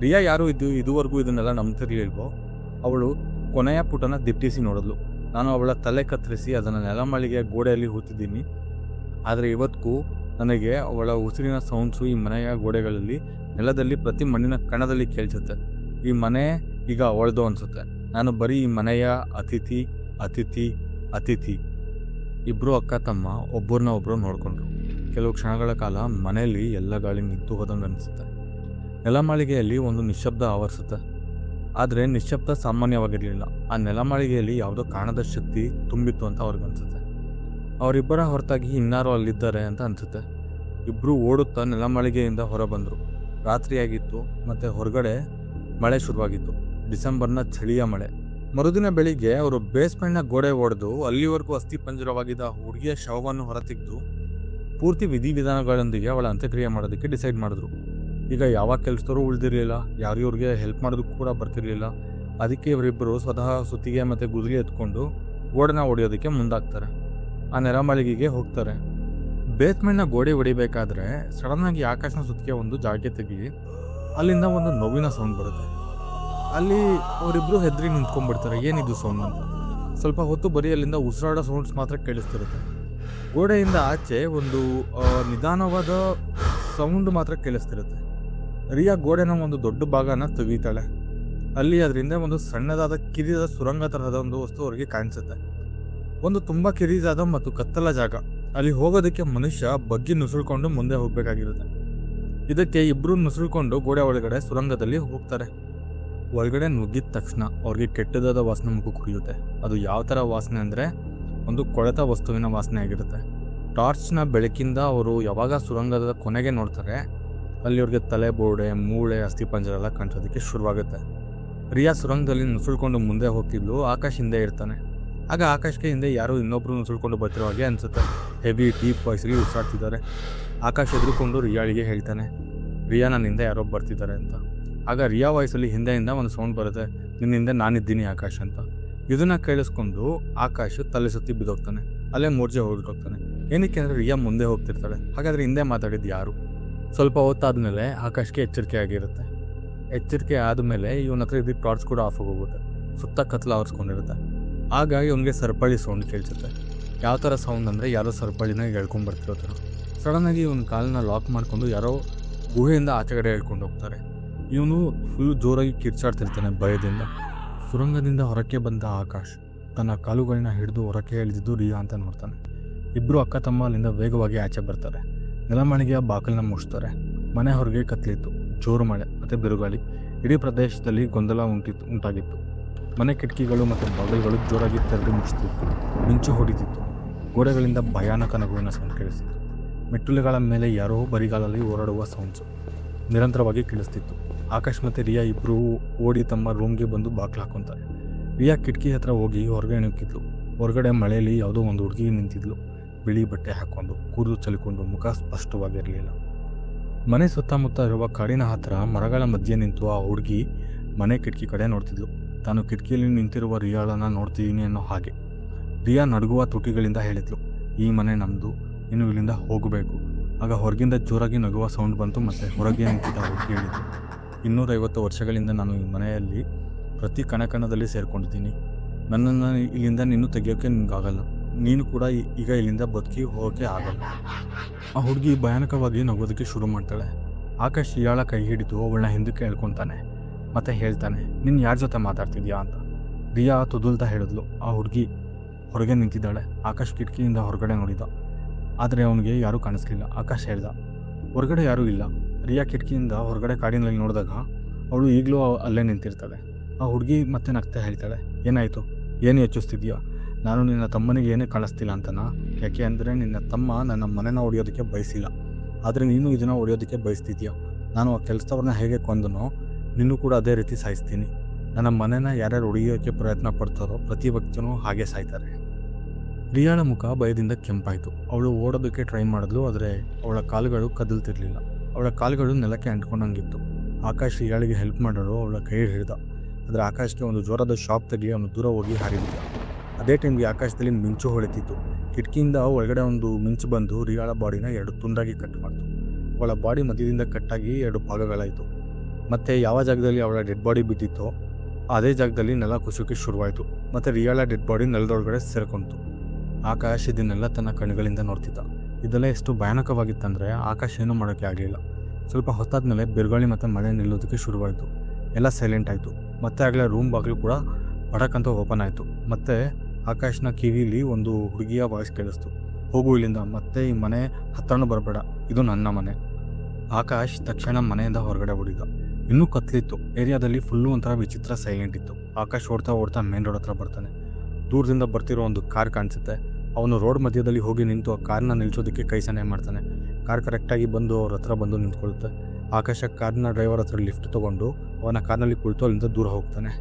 ರಿಯಾ ಯಾರು ಇದು, ಇದುವರೆಗೂ ಇದನ್ನೆಲ್ಲ ನಂಬ್ತಿರ್ಲಿಲ್ವೋ? ಅವಳು ಕೊನೆಯ ಪುಟನ ದಿಟ್ಟಿಸಿ ನೋಡಿದ್ಲು. ನಾನು ಅವಳ ತಲೆ ಕತ್ತರಿಸಿ ಅದನ್ನು ನೆಲಮಾಳಿಗೆಯ ಗೋಡೆಯಲ್ಲಿ ಹೂತಿದ್ದೀನಿ. ಆದರೆ ಇವತ್ತಿಗೂ ನನಗೆ ಅವಳ ಉಸಿರಿನ ಸೌಂಡ್ಸು ಈ ಮನೆಯ ಗೋಡೆಗಳಲ್ಲಿ ನೆಲದಲ್ಲಿ ಪ್ರತಿ ಮಣ್ಣಿನ ಕಣದಲ್ಲಿ ಕೇಳಿಸುತ್ತೆ. ಈ ಮನೆ ಈಗ ಒಳ್ದು ಅನಿಸುತ್ತೆ. ನಾನು ಬರೀ ಈ ಮನೆಯ ಅತಿಥಿ ಅತಿಥಿ ಅತಿಥಿ. ಇಬ್ಬರು ಅಕ್ಕ ತಮ್ಮ ಒಬ್ಬರನ್ನ ಒಬ್ಬರು ನೋಡಿಕೊಂಡ್ರು. ಕೆಲವು ಕ್ಷಣಗಳ ಕಾಲ ಮನೆಯಲ್ಲಿ ಎಲ್ಲ ಗಾಳಿ ನಿಂತು ಹೋದಂಗೆ ಅನಿಸುತ್ತೆ. ನೆಲಮಾಳಿಗೆಯಲ್ಲಿ ಒಂದು ನಿಶ್ಶಬ್ದ ಆವರಿಸುತ್ತೆ. ಆದರೆ ನಿಶ್ಶಬ್ದ ಸಾಮಾನ್ಯವಾಗಿರಲಿಲ್ಲ. ಆ ನೆಲಮಾಳಿಗೆಯಲ್ಲಿ ಯಾವುದೋ ಕಾಣದ ಶಕ್ತಿ ತುಂಬಿತ್ತು ಅಂತ ಅವ್ರಿಗೆ ಅನ್ಸುತ್ತೆ. ಅವರಿಬ್ಬರ ಹೊರತಾಗಿ ಇನ್ನಾರು ಅಲ್ಲಿದ್ದಾರೆ ಅಂತ ಅನಿಸುತ್ತೆ. ಇಬ್ಬರು ಓಡುತ್ತಾ ನೆಲಮಾಳಿಗೆಯಿಂದ ಹೊರ ಬಂದರು ರಾತ್ರಿಯಾಗಿತ್ತು, ಮತ್ತು ಹೊರಗಡೆ ಮಳೆ ಶುರುವಾಗಿತ್ತು. ಡಿಸೆಂಬರ್ನ ಚಳಿಯ ಮಳೆ. ಮರುದಿನ ಬೆಳಿಗ್ಗೆ ಅವರು ಬೇಸ್ಮೆಂಟ್ನ ಗೋಡೆ ಒಡೆದು ಅಲ್ಲಿವರೆಗೂ ಅಸ್ಥಿ ಪಂಜರವಾಗಿದ್ದ ಹುಡುಗಿಯ ಶವವನ್ನು ಹೊರತೆಗೆದು ಪೂರ್ತಿ ವಿಧಿವಿಧಾನಗಳೊಂದಿಗೆ ಅವಳ ಅಂತ್ಯಕ್ರಿಯೆ ಮಾಡೋದಕ್ಕೆ ಡಿಸೈಡ್ ಮಾಡಿದ್ರು. ಈಗ ಯಾವ ಕೆಲಸದವರು ಉಳಿದಿರಲಿಲ್ಲ ಯಾರಿವ್ರಿಗೆ ಹೆಲ್ಪ್ ಮಾಡೋದಕ್ಕೂ ಕೂಡ ಬರ್ತಿರಲಿಲ್ಲ. ಅದಕ್ಕೆ ಇವರಿಬ್ಬರು ಸ್ವತಃ ಸುತ್ತಿಗೆ ಮತ್ತು ಗುದಿಗೆ ಎತ್ಕೊಂಡು ಓಡನ ಹೊಡೆಯೋದಕ್ಕೆ ಮುಂದಾಗ್ತಾರೆ. ಆ ನೆರಮಳಿಗೆಗೆ ಹೋಗ್ತಾರೆ. ಬೇಸ್ಮೆಂಟ್ನ ಗೋಡೆ ಹೊಡಿಬೇಕಾದ್ರೆ ಸಡನ್ನಾಗಿ ಆಕಾಶನ ಸುತ್ತಿಗೆ ಒಂದು ಜಾಗಕ್ಕೆ ತೆಗಿ ಅಲ್ಲಿಂದ ಒಂದು ನೋವಿನ ಸೌಂಡ್ ಬರುತ್ತೆ. ಅಲ್ಲಿ ಅವರಿಬ್ಬರು ಹೆದರಿ ನಿಂತ್ಕೊಂಡ್ಬಿಡ್ತಾರೆ. ಏನಿದು ಸೌಂಡ್ ಅಂತ. ಸ್ವಲ್ಪ ಹೊತ್ತು ಬರೀ ಅಲ್ಲಿಂದ ಉಸಿರಾಡೋ ಸೌಂಡ್ಸ್ ಮಾತ್ರ ಕೇಳಿಸ್ತಿರುತ್ತೆ. ಗೋಡೆಯಿಂದ ಆಚೆ ಒಂದು ನಿಧಾನವಾದ ಸೌಂಡ್ ಮಾತ್ರ ಕೇಳಿಸ್ತಿರುತ್ತೆ. ರಿಯಾ ಗೋಡೆನ ಒಂದು ದೊಡ್ಡ ಭಾಗನ ತೆಗಿತಾಳೆ. ಅಲ್ಲಿ ಅದರಿಂದ ಒಂದು ಸಣ್ಣದಾದ, ಕಿರಿದಾದ, ಸುರಂಗ ತರಹದ ಒಂದು ವಸ್ತು ಅವರಿಗೆ ಕಾಣಿಸುತ್ತೆ. ಒಂದು ತುಂಬ ಕಿರಿದಾದ ಮತ್ತು ಕತ್ತಲ ಜಾಗ. ಅಲ್ಲಿ ಹೋಗೋದಕ್ಕೆ ಮನುಷ್ಯ ಬಗ್ಗಿ ನುಸುಳ್ಕೊಂಡು ಮುಂದೆ ಹೋಗಬೇಕಾಗಿರುತ್ತೆ. ಇದಕ್ಕೆ ಇಬ್ಬರು ನುಸುಳ್ಕೊಂಡು ಗೋಡೆ ಒಳಗಡೆ ಸುರಂಗದಲ್ಲಿ ಹೋಗ್ತಾರೆ. ಒಳಗಡೆ ನುಗ್ಗಿದ ತಕ್ಷಣ ಅವ್ರಿಗೆ ಕೆಟ್ಟದಾದ ವಾಸನೆ ಮುಖ ಕುಡಿಯುತ್ತೆ. ಅದು ಯಾವ ಥರ ವಾಸನೆ ಅಂದರೆ ಒಂದು ಕೊಳೆತ ವಸ್ತುವಿನ ವಾಸನೆ ಆಗಿರುತ್ತೆ. ಟಾರ್ಚ್ನ ಬೆಳಕಿಂದ ಅವರು ಯಾವಾಗ ಸುರಂಗದ ಕೊನೆಗೆ ನೋಡ್ತಾರೆ, ಅಲ್ಲಿ ಅವ್ರಿಗೆ ತಲೆ ಬೋಡೆ ಮೂಳೆ ಅಸ್ಥಿಪಂಜರ ಎಲ್ಲ ಕಾಣಿಸೋದಕ್ಕೆ ಶುರುವಾಗುತ್ತೆ. ರಿಯಾ ಸುರಂಗದಲ್ಲಿ ನುಸುಳ್ಕೊಂಡು ಮುಂದೆ ಹೋಗ್ತಿದ್ಲು, ಆಕಾಶ ಹಿಂದೆ ಇರ್ತಾನೆ. ಆಗ ಆಕಾಶ್ಗೆ ಹಿಂದೆ ಯಾರೋ ಇನ್ನೊಬ್ರು ನುಸುಳ್ಕೊಂಡು ಬರ್ತಿರೋ ಹಾಗೆ ಅನ್ಸುತ್ತೆ. ಹೆವಿ ಡೀಪ್ ವಾಯ್ಸ್ಗೆ ಉಸಿರಾಡ್ತಿದ್ದಾರೆ ಆಕಾಶ್ ಎದುರುಕೊಂಡು ರಿಯಾಳಿಗೆ ಹೇಳ್ತಾನೆ, ರಿಯಾ ನನ್ನ ಹಿಂದೆ ಯಾರೋ ಬರ್ತಿದ್ದಾರೆ ಅಂತ. ಆಗ ರಿಯಾ ವಾಯ್ಸಲ್ಲಿ ಹಿಂದೆಯಿಂದ ಒಂದು ಸೌಂಡ್ ಬರುತ್ತೆ ನಿನ್ನ ಹಿಂದೆ ನಾನಿದ್ದೀನಿ ಆಕಾಶ್ ಅಂತ. ಇದನ್ನು ಕೇಳಿಸ್ಕೊಂಡು ಆಕಾಶ್ ತಲೆ ಸುತ್ತಿ ಬಿದ್ದೋಗ್ತಾನೆ. ಅಲ್ಲೇ ಮೂರ್ಜೆ ಹೋಗ್ತಾನೆ. ಏನಕ್ಕೆ ಅಂದರೆ ರಿಯಾ ಮುಂದೆ ಹೋಗ್ತಿರ್ತಾಳೆ. ಹಾಗಾದ್ರೆ ಹಿಂದೆ ಮಾತಾಡಿದ್ದು ಯಾರು? ಸ್ವಲ್ಪ ಹೊತ್ತಾದ್ಮೇಲೆ ಆಕಾಶ್ಗೆ ಎಚ್ಚರಿಕೆ ಆಗಿರುತ್ತೆ. ಎಚ್ಚರಿಕೆ ಆದಮೇಲೆ ಇವನ ಹತ್ರ ಇದ್ದ ಟಾರ್ಚ್ ಕೂಡ ಆಫ್ ಆಗೋಗುತ್ತೆ ಸುತ್ತ ಕತ್ಲ ಆವರಿಸ್ಕೊಂಡಿರುತ್ತೆ. ಆಗ ಅವನಿಗೆ ಸರಪಳಿ ಸೌಂಡ್ ಕೇಳಿಸುತ್ತೆ. ಯಾವ ಥರ ಸೌಂಡ್ ಅಂದರೆ ಯಾರೋ ಸರಪಳಿನ ಎಳ್ಕೊಂಡ್ಬರ್ತಿರೋ ಥರ ಸಡನ್ನಾಗಿ ಇವನ ಕಾಲನ್ನ ಲಾಕ್ ಮಾಡಿಕೊಂಡು ಯಾರೋ ಗುಹೆಯಿಂದ ಆಚೆಗಡೆ ಹೇಳ್ಕೊಂಡು ಹೋಗ್ತಾರೆ. ಇವನು ಫುಲ್ ಜೋರಾಗಿ ಕಿರ್ಚಾಡ್ತಿರ್ತಾನೆ ಭಯದಿಂದ. ಸುರಂಗದಿಂದ ಹೊರಕ್ಕೆ ಬಂದ ಆಕಾಶ್ ತನ್ನ ಕಾಲುಗಳನ್ನ ಹಿಡಿದು ಹೊರಕ್ಕೆ ಎಳೆದಿದ್ದು ರಿಯಾ ಅಂತ ನೋಡ್ತಾನೆ. ಇಬ್ಬರು ಅಕ್ಕ ತಮ್ಮ ಅಲ್ಲಿಂದ ವೇಗವಾಗಿ ಆಚೆ ಬರ್ತಾರೆ. ನೆಲಮಣಿಗೆಯ ಬಾಗಿಲನ್ನ ಮುಚ್ತಾರೆ. ಮನೆ ಹೊರಗೆ ಕತ್ಲಿತ್ತು. ಜೋರು ಮಳೆ, ಮತ್ತು ಬಿರುಗಾಳಿ. ಇಡೀ ಪ್ರದೇಶದಲ್ಲಿ ಗೊಂದಲ ಉಂಟಿತ್ತು ಉಂಟಾಗಿತ್ತು. ಮನೆ ಕಿಟಕಿಗಳು ಮತ್ತು ಬಾಗಿಲುಗಳು ಜೋರಾಗಿ ತೆರೆದು ಮುಚ್ಚುತ್ತಿತ್ತು ಮಿಂಚು ಹೊಡಿತಿತ್ತು ಗೋಡೆಗಳಿಂದ ಭಯಾನಕ ನಗುವಿನ ಸೌಂಡ್ ಕೇಳಿಸಿತು ಮೆಟ್ಟುಲುಗಳ ಮೇಲೆ ಯಾರೋ ಬರಿಗಾಲಲ್ಲಿ ಓಡಾಡುವ ಸೌಂಡ್ಸು ನಿರಂತರವಾಗಿ ಕೇಳಿಸ್ತಿತ್ತು. ಆಕಾಶ್ ಮತ್ತು ರಿಯಾ ಇಬ್ಬರು ಓಡಿ ತಮ್ಮ ರೂಮ್ಗೆ ಬಂದು ಬಾಗಿಲು ಹಾಕೊತಾರೆ ರಿಯಾ ಕಿಟಕಿ ಹತ್ರ ಹೋಗಿ ಹೊರಗೆ ನುಗ್ಗಿದ್ಲು. ಹೊರಗಡೆ ಮಳೆಯಲ್ಲಿ ಯಾವುದೋ ಒಂದು ಹುಡುಗಿ ನಿಂತಿದ್ಲು. ಬಿಳಿ ಬಟ್ಟೆ ಹಾಕ್ಕೊಂಡು ಕೂದಲು ಚಲಿಕೊಂಡು ಮುಖ ಸ್ಪಷ್ಟವಾಗಿರಲಿಲ್ಲ. ಮನೆ ಸುತ್ತಮುತ್ತ ಇರುವ ಕಾಡಿನ ಹತ್ರ ಮರಗಳ ಮಧ್ಯೆ ನಿಂತು ಆ ಹುಡುಗಿ ಮನೆ ಕಿಟಕಿ ಕಡೆ ನೋಡ್ತಿದ್ಲು. ತಾನು ಕಿಟಕಿಯಲ್ಲಿ ನಿಂತಿರುವ ರಿಯಾಳನ್ನು ನೋಡ್ತಿದ್ದೀನಿ ಅನ್ನೋ ಹಾಗೆ. ರಿಯಾ ನಡುಗುವ ತುಟಿಗಳಿಂದ ಹೇಳಿದ್ಲು, ಈ ಮನೆ ನಮ್ಮದು ಇನ್ನು ಇಲ್ಲಿಂದ ಹೋಗಬೇಕು. ಆಗ ಹೊರಗಿಂದ ಜೋರಾಗಿ ನಗುವ ಸೌಂಡ್ ಬಂತು ಮತ್ತೆ ಹೊರಗೆ ನಿಂತಿದ್ದ ಹುಡುಗಿ ಹೇಳಿದ್ಲು ಇನ್ನೂರೈವತ್ತು ವರ್ಷಗಳಿಂದ ನಾನು ಈ ಮನೆಯಲ್ಲಿ ಪ್ರತಿ ಕಣಕಣದಲ್ಲಿ ಸೇರಿಕೊಂಡಿದ್ದೀನಿ. ನನ್ನನ್ನು ಇಲ್ಲಿಂದ ನೀನು ತೆಗಿಯೋಕ್ಕೆ ನಿನಗಾಗಲ್ಲ. ನೀನು ಕೂಡ ಈಗ ಇಲ್ಲಿಂದ ಬದುಕಿ ಹೋಗೋಕ್ಕೆ ಆಗಲ್ಲ. ಆ ಹುಡುಗಿ ಭಯಾನಕವಾಗಿ ನಗೋದಕ್ಕೆ ಶುರು ಮಾಡ್ತಾಳೆ. ಆಕಾಶ್ ಇಯಾಳ ಕೈ ಹಿಡಿದು ಅವಳನ್ನ ಹಿಂದಕ್ಕೆ ಹೇಳ್ಕೊತಾನೆ ಮತ್ತೆ ಹೇಳ್ತಾನೆ ನಿನ್ನ ಯಾರ ಜೊತೆ ಮಾತಾಡ್ತಿದ್ಯಾ ಅಂತ? ರಿಯಾ ತುದುಲ್ತಾ ಹೇಳಿದ್ಲು, ಆ ಹುಡುಗಿ ಹೊರಗೆ ನಿಂತಿದ್ದಾಳೆ, ಆಕಾಶ್ ಕಿಟಕಿಯಿಂದ ಹೊರಗಡೆ ನೋಡಿದ. ಆದರೆ ಅವನಿಗೆ ಯಾರೂ ಕಾಣಿಸ್ಲಿಲ್ಲ, ಆಕಾಶ್ ಹೇಳ್ದ, ಹೊರಗಡೆ ಯಾರೂ ಇಲ್ಲ. ರಿಯಾ ಕಿಟಕಿಯಿಂದ ಹೊರಗಡೆ ಕಾಡಿನಲ್ಲಿ ನೋಡಿದಾಗ ಅವಳು ಈಗಲೂ ಅಲ್ಲೇ ನಿಂತಿರ್ತಾಳೆ. ಆ ಹುಡುಗಿ ಮತ್ತೆ ನಗ್ತಾ ಹೇಳ್ತಾಳೆ, ಏನಾಯಿತು? ಏನು ಯೋಚಿಸ್ತಿದ್ಯಾ? ನಾನು ನಿನ್ನ ತಮ್ಮನಿಗೆ ಏನೇ ಕಾಣಿಸ್ತಿಲ್ಲ ಅಂತನಾ? ಯಾಕೆ ಅಂದರೆ ನಿನ್ನ ತಮ್ಮ ನನ್ನ ಮನೆನ ಹೊಡೆಯೋದಕ್ಕೆ ಬಯಸಿಲ್ಲ. ಆದರೆ ನೀನು ಇದನ್ನು ಹೊಡೆಯೋದಕ್ಕೆ ಬಯಸ್ತಿದ್ಯಾ? ನಾನು ಆ ಕೆಲಸದವ್ರನ್ನ ಹೇಗೆ ಕೊಂದನೋ ನಿನ್ನೂ ಕೂಡ ಅದೇ ರೀತಿ ಸಾಯಿಸ್ತೀನಿ. ನನ್ನ ಮನೆನ ಯಾರ್ಯಾರು ಹೊಡೆಯೋಕ್ಕೆ ಪ್ರಯತ್ನ ಪಡ್ತಾರೋ ಪ್ರತಿ ವ್ಯಕ್ತಿನೂ ಹಾಗೆ ಸಾಯ್ತಾರೆ. ರಿಯಾಳ ಮುಖ ಭಯದಿಂದ ಕೆಂಪಾಯಿತು. ಅವಳು ಓಡೋದಕ್ಕೆ ಟ್ರೈ ಮಾಡಿದ್ಲು, ಆದರೆ ಅವಳ ಕಾಲುಗಳು ಕದಲ್ತಿರ್ಲಿಲ್ಲ. ಅವಳ ಕಾಲುಗಳು ನೆಲಕ್ಕೆ ಅಂಟ್ಕೊಂಡಂಗಿತ್ತು. ಆಕಾಶ್ ರಿಯಾಳಿಗೆ ಹೆಲ್ಪ್ ಮಾಡಲು ಅವಳ ಕೈ ಹಿಡಿದ. ಆದರೆ ಆಕಾಶ್ಗೆ ಒಂದು ಜ್ವರದ ಶಾಪ್ ತಗಲಿ ಅವನು ದೂರ ಹೋಗಿ ಹಾರಿಬಿಟ್ಟ. ಅದೇ ಟೈಮ್ಗೆ ಆಕಾಶದಲ್ಲಿ ಮಿಂಚು ಹೊಳಿತಿತ್ತು. ಕಿಟಕಿಯಿಂದ ಒಳಗಡೆ ಒಂದು ಮಿಂಚು ಬಂದು ರಿಯಾಳ ಬಾಡಿನ ಎರಡು ತುಂಡಾಗಿ ಕಟ್ ಮಾಡಿತು. ಅವಳ ಬಾಡಿ ಮಧ್ಯದಿಂದ ಕಟ್ಟಾಗಿ ಎರಡು ಭಾಗಗಳಾಯಿತು. ಮತ್ತು ಯಾವ ಜಾಗದಲ್ಲಿ ಅವಳ ಡೆಡ್ ಬಾಡಿ ಬಿದ್ದಿತ್ತೋ, ಅದೇ ಜಾಗದಲ್ಲಿ ನೆಲ ಕುಸಿಯೋಕೆ ಶುರುವಾಯಿತು. ಮತ್ತು ರಿಯಾಳ ಡೆಡ್ ಬಾಡಿ ನೆಲದೊಳಗಡೆ ಸೇರ್ಕೊಂತು. ಆಕಾಶ ಇದನ್ನೆಲ್ಲ ತನ್ನ ಕಣ್ಣುಗಳಿಂದ ನೋಡ್ತಿದ್ದ. ಇದೆಲ್ಲ ಎಷ್ಟು ಭಯಾನಕವಾಗಿತ್ತಂದರೆ ಆಕಾಶ ಏನೂ ಮಾಡೋಕ್ಕೆ ಆಗಲಿಲ್ಲ. ಸ್ವಲ್ಪ ಹೊತ್ತಾದ್ಮೇಲೆ ಬಿರುಗಾಳಿ ಮತ್ತು ಮಳೆ ನಿಲ್ಲೋದಕ್ಕೆ ಶುರುವಾಯಿತು. ಎಲ್ಲ ಸೈಲೆಂಟ್ ಆಯಿತು. ಮತ್ತೆ ಆಗಲೇ ರೂಮ್ ಬಾಗಿಲು ಕೂಡ ಪಡಕ್ ಅಂತ ಓಪನ್ ಆಯಿತು. ಮತ್ತೆ ಆಕಾಶ್ನ ಕಿವಿಲಿ ಒಂದು ಹುಡುಗಿಯ ವಾಯ್ಸ್ ಕೇಳಿಸ್ತು. ಹೋಗು ಇಲ್ಲಿಂದ. ಮತ್ತೆ ಈ ಮನೆ ಹತ್ತಿರನೂ ಬರಬೇಡ. ಇದು ನನ್ನ ಮನೆ. ಆಕಾಶ್ ತಕ್ಷಣ ಮನೆಯಿಂದ ಹೊರಗಡೆ ಓಡಿದ. ಇನ್ನೂ ಕತ್ಲಿತ್ತು. ಏರಿಯಾದಲ್ಲಿ ಫುಲ್ಲು ಒಂಥರ ವಿಚಿತ್ರ ಸೈಲೆಂಟ್ ಇತ್ತು. ಆಕಾಶ್ ಓಡ್ತಾ ಓಡ್ತಾ ಮೇನ್ ರೋಡ್ ಹತ್ರ ಬರ್ತಾನೆ. ದೂರದಿಂದ ಬರ್ತಿರೋ ಒಂದು ಕಾರ್ ಕಾಣಿಸುತ್ತೆ. ಅವನು ರೋಡ್ ಮಧ್ಯದಲ್ಲಿ ಹೋಗಿ ನಿಂತು ಆ ಕಾರ್ನ ನಿಲ್ಸೋದಕ್ಕೆ ಕೈ ಸನ್ನೆ ಮಾಡ್ತಾನೆ. ಕಾರ್ ಕರೆಕ್ಟಾಗಿ ಬಂದು ಅವ್ರ ಹತ್ರ ಬಂದು ನಿಂತ್ಕೊಳ್ಳುತ್ತೆ. ಆಕಾಶ ಕಾರ್ನ ಡ್ರೈವರ್ ಹತ್ರ ಲಿಫ್ಟ್ ತಗೊಂಡು ಅವನ ಕಾರ್ನಲ್ಲಿ ಕುಳಿತು ಅಲ್ಲಿಂದ ದೂರ ಹೋಗ್ತಾನೆ.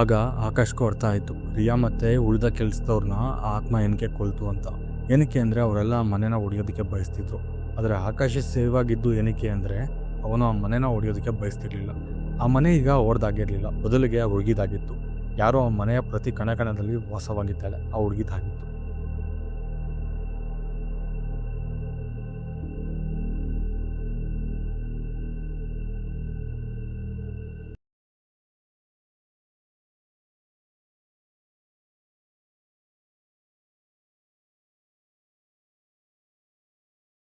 ಆಗ ಆಕಾಶ್ಗೂ ಅರ್ಥ ಆಯಿತು. ರಿಯಾ ಮತ್ತೆ ಉಳಿದ ಕೆಲಸದವ್ರನ್ನ ಆತ್ಮ ಏನಕ್ಕೆ ಕೊಲ್ತು ಅಂತ. ಏನಕ್ಕೆ ಅಂದರೆ ಅವರೆಲ್ಲ ಮನೇನ ಹೊಡಿಯೋದಕ್ಕೆ ಬಯಸ್ತಿದ್ರು. ಆದರೆ ಆಕಾಶ ಸೇವ್ ಆಗಿದ್ದು ಏನಕ್ಕೆ ಅಂದರೆ ಅವನು ಆ ಮನೆನ ಹೊಡಿಯೋದಕ್ಕೆ ಬಯಸ್ತಿರ್ಲಿಲ್ಲ. ಆ ಮನೆ ಈಗ ಅವ್ರದ್ದಾಗಿರಲಿಲ್ಲ ಬದಲಿಗೆ ಆ ಹುಡುಗಿದಾಗಿತ್ತು. ಯಾರೋ ಆ ಮನೆಯ ಪ್ರತಿ ಕಣಕಣದಲ್ಲಿ ವಾಸವಾಗಿದ್ದಾಳೆ. ಆ ಹುಡುಗಿದಾಗಿತ್ತು.